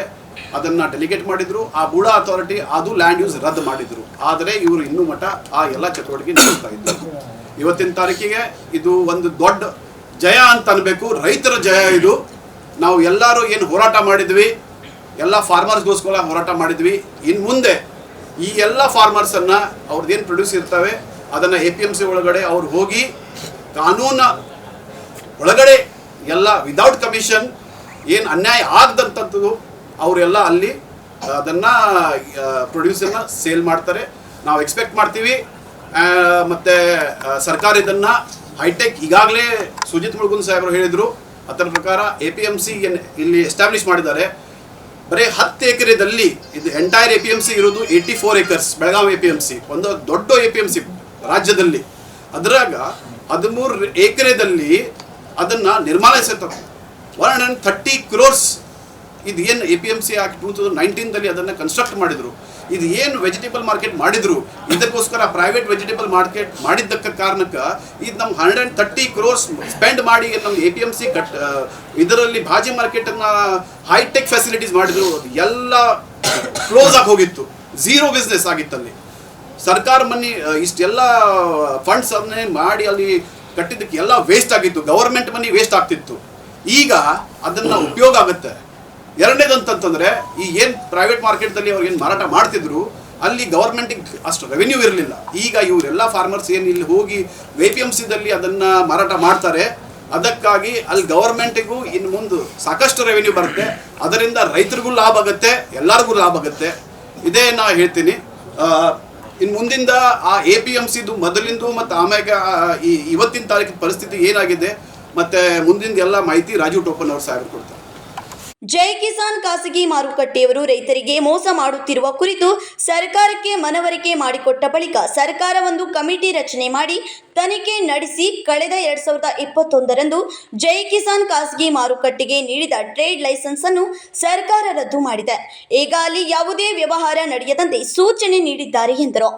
ಅದನ್ನ ಡೆಲಿಗೇಟ್ ಮಾಡಿದ್ರು. ಆ ಬೂಡಾ ಅಥಾರಿಟಿ ಅದು ಲ್ಯಾಂಡ್ ಯೂಸ್ ರದ್ದು ಮಾಡಿದ್ರು. ಆದರೆ ಇವರು ಇನ್ನೂ ಮಠ ಆ ಎಲ್ಲ ಚಟುವಟಿಕೆ ನಡೆಸ್ತಾ ಇದ್ದರು ಇವತ್ತಿನ ತಾರೀಕಿಗೆ ಇದು ಒಂದು ದೊಡ್ಡ ಜಯ ಅಂತ ಅನ್ಬೇಕು. ರೈತರ ಜಯ ಇದು. ನಾವು ಎಲ್ಲರೂ ಏನು ಹೋರಾಟ ಮಾಡಿದ್ವಿ, ಎಲ್ಲ ಫಾರ್ಮರ್ಸ್ಗೋಸ್ಕರ ಹೋರಾಟ ಮಾಡಿದ್ವಿ. ಇನ್ನು ಮುಂದೆ ಈ ಎಲ್ಲ ಫಾರ್ಮರ್ಸನ್ನು ಅವ್ರದ್ದು ಏನು ಪ್ರೊಡ್ಯೂಸ್ ಇರ್ತವೆ, ಅದನ್ನು ಎ ಪಿ ಎಂ ಸಿ ಒಳಗಡೆ ಅವ್ರು ಹೋಗಿ ಕಾನೂನ ಒಳಗಡೆ ಎಲ್ಲ ವಿದೌಟ್ ಕಮಿಷನ್ ಏನು ಅನ್ಯಾಯ ಆಗದಂಥದ್ದು ಅವರೆಲ್ಲ ಅಲ್ಲಿ ಅದನ್ನು ಪ್ರೊಡ್ಯೂಸನ್ನು ಸೇಲ್ ಮಾಡ್ತಾರೆ. ನಾವು ಎಕ್ಸ್ಪೆಕ್ಟ್ ಮಾಡ್ತೀವಿ ಮತ್ತು ಸರ್ಕಾರ ಇದನ್ನು ಹೈಟೆಕ್ ಈಗಾಗಲೇ ಸುಜಿತ್ ಮುಲ್ಗುನ್ ಸಾಹೇಬರು ಹೇಳಿದರು, ಅದರ ಪ್ರಕಾರ ಎ ಪಿ ಎಂ ಸಿ ಇಲ್ಲಿ ಎಸ್ಟಾಬ್ಲಿಷ್ ಮಾಡಿದ್ದಾರೆ. ಬರೀ ಹತ್ತು ಎಕರೆದಲ್ಲಿ ಇದು entire A P M C ಇರೋದು eighty four acres Belagavi A P M C ಒಂದು ದೊಡ್ಡ ಎ ಪಿ ಎಂ ಸಿ ರಾಜ್ಯದಲ್ಲಿ. ಅದರಾಗ ಹದಿಮೂರು ಎಕರೆದಲ್ಲಿ ಅದನ್ನ ನಿರ್ಮಾಣಿಸುತ್ತೆ ಒನ್ ಹಂಡ್ರೆಡ್ ಥರ್ಟಿ ಕ್ರೋರ್ಸ್ ಇದು ಏನು A P M C act two thousand ನೈನ್ಟೀನ್ದಲ್ಲಿ ಅದನ್ನು ಕನ್ಸ್ಟ್ರಕ್ಟ್ ಮಾಡಿದರು. ಇದು ಏನು ವೆಜಿಟೇಬಲ್ ಮಾರ್ಕೆಟ್ ಮಾಡಿದ್ರು. ಇದಕ್ಕೋಸ್ಕರ ಪ್ರೈವೇಟ್ ವೆಜಿಟೇಬಲ್ ಮಾರ್ಕೆಟ್ ಮಾಡಿದ್ದಕ್ಕೆ ಕಾರಣಕ್ಕೆ ಇದು ನಮ್ಮ hundred and thirty crores spend ಮಾಡಿ ನಮ್ಮ A P M C cut ಇದರಲ್ಲಿ ಭಾಜಿ ಮಾರ್ಕೆಟನ್ನು ಹೈಟೆಕ್ ಫೆಸಿಲಿಟೀಸ್ ಮಾಡಿದ್ರು. ಎಲ್ಲ ಕ್ಲೋಸ್ ಆಗಿ ಹೋಗಿತ್ತು. ಝೀರೋ ಬಿಸ್ನೆಸ್ ಆಗಿತ್ತಲ್ಲಿ. ಸರ್ಕಾರ ಮನಿ ಇಷ್ಟೆಲ್ಲ ಫಂಡ್ಸ್ ಅದನ್ನೇ ಮಾಡಿ ಅಲ್ಲಿ ಕಟ್ಟಿದ್ದಕ್ಕೆ ಎಲ್ಲ ವೇಸ್ಟ್ ಆಗಿತ್ತು. ಗೌರ್ಮೆಂಟ್ ಮನಿ ವೇಸ್ಟ್ ಆಗ್ತಿತ್ತು. ಈಗ ಅದನ್ನ ಉಪಯೋಗ ಆಗುತ್ತೆ. ಎರಡನೇದಂತಂತಂದ್ರೆ, ಈ ಏನು ಪ್ರೈವೇಟ್ ಮಾರ್ಕೆಟ್ದಲ್ಲಿ ಅವ್ರು ಏನು ಮಾರಾಟ ಮಾಡ್ತಿದ್ರು, ಅಲ್ಲಿ ಗವರ್ಮೆಂಟಿಗೆ ಅಷ್ಟು ರೆವೆನ್ಯೂ ಇರಲಿಲ್ಲ. ಈಗ ಇವರೆಲ್ಲ ಫಾರ್ಮರ್ಸ್ ಏನು ಇಲ್ಲಿ ಹೋಗಿ ವೆ ಪಿ ಎಂ ಸಿದಲ್ಲಿ ಅದನ್ನು ಮಾರಾಟ ಮಾಡ್ತಾರೆ, ಅದಕ್ಕಾಗಿ ಅಲ್ಲಿ ಗವರ್ಮೆಂಟಿಗೂ ಇನ್ನು ಮುಂದೆ ಸಾಕಷ್ಟು ರೆವೆನ್ಯೂ ಬರುತ್ತೆ. ಅದರಿಂದ ರೈತರಿಗೂ ಲಾಭ ಆಗುತ್ತೆ, ಎಲ್ಲರಿಗೂ ಲಾಭ ಆಗುತ್ತೆ. ಇದೇ ನಾ ಹೇಳ್ತೀನಿ. ಇನ್ನು ಮುಂದಿಂದ ಆ ಎ ಪಿ ಎಂ ಸಿದು ಮೊದಲಿಂದು ಮತ್ತು ಆಮೇಲೆ ಈ ಇವತ್ತಿನ ತಾರೀಕಿನ ಪರಿಸ್ಥಿತಿ ಏನಾಗಿದೆ, ಮತ್ತು ಮುಂದಿನ ಎಲ್ಲ ಮಾಹಿತಿ ರಾಜೀವ್ ಟೋಪನ್ ಅವರು ಸಾಹೇಬರು ಕೊಡ್ತಾರೆ. ಜೈ ಕಿಸಾನ್ ಖಾಸಗಿ ಮಾರುಕಟ್ಟೆಯವರು ರೈತರಿಗೆ ಮೋಸ ಮಾಡುತ್ತಿರುವ ಕುರಿತು ಸರ್ಕಾರಕ್ಕೆ ಮನವರಿಕೆ ಮಾಡಿಕೊಟ್ಟ ಬಳಿಕ ಸರ್ಕಾರ ಒಂದು ಕಮಿಟಿ ರಚನೆ ಮಾಡಿ ತನಿಖೆ ನಡೆಸಿ ಕಳೆದ ಎರಡ್ ಸಾವಿರದ ಇಪ್ಪತ್ತೊಂದರಂದು ಜೈ ಕಿಸಾನ್ ಖಾಸಗಿ ಮಾರುಕಟ್ಟೆಗೆ ನೀಡಿದ ಟ್ರೇಡ್ ಲೈಸೆನ್ಸ್ ಅನ್ನು ಸರ್ಕಾರ ರದ್ದು ಮಾಡಿದೆ. ಈಗ ಅಲ್ಲಿ ಯಾವುದೇ ವ್ಯವಹಾರ ನಡೆಯದಂತೆ ಸೂಚನೆ ನೀಡಿದ್ದಾರೆ ಎಂದರು.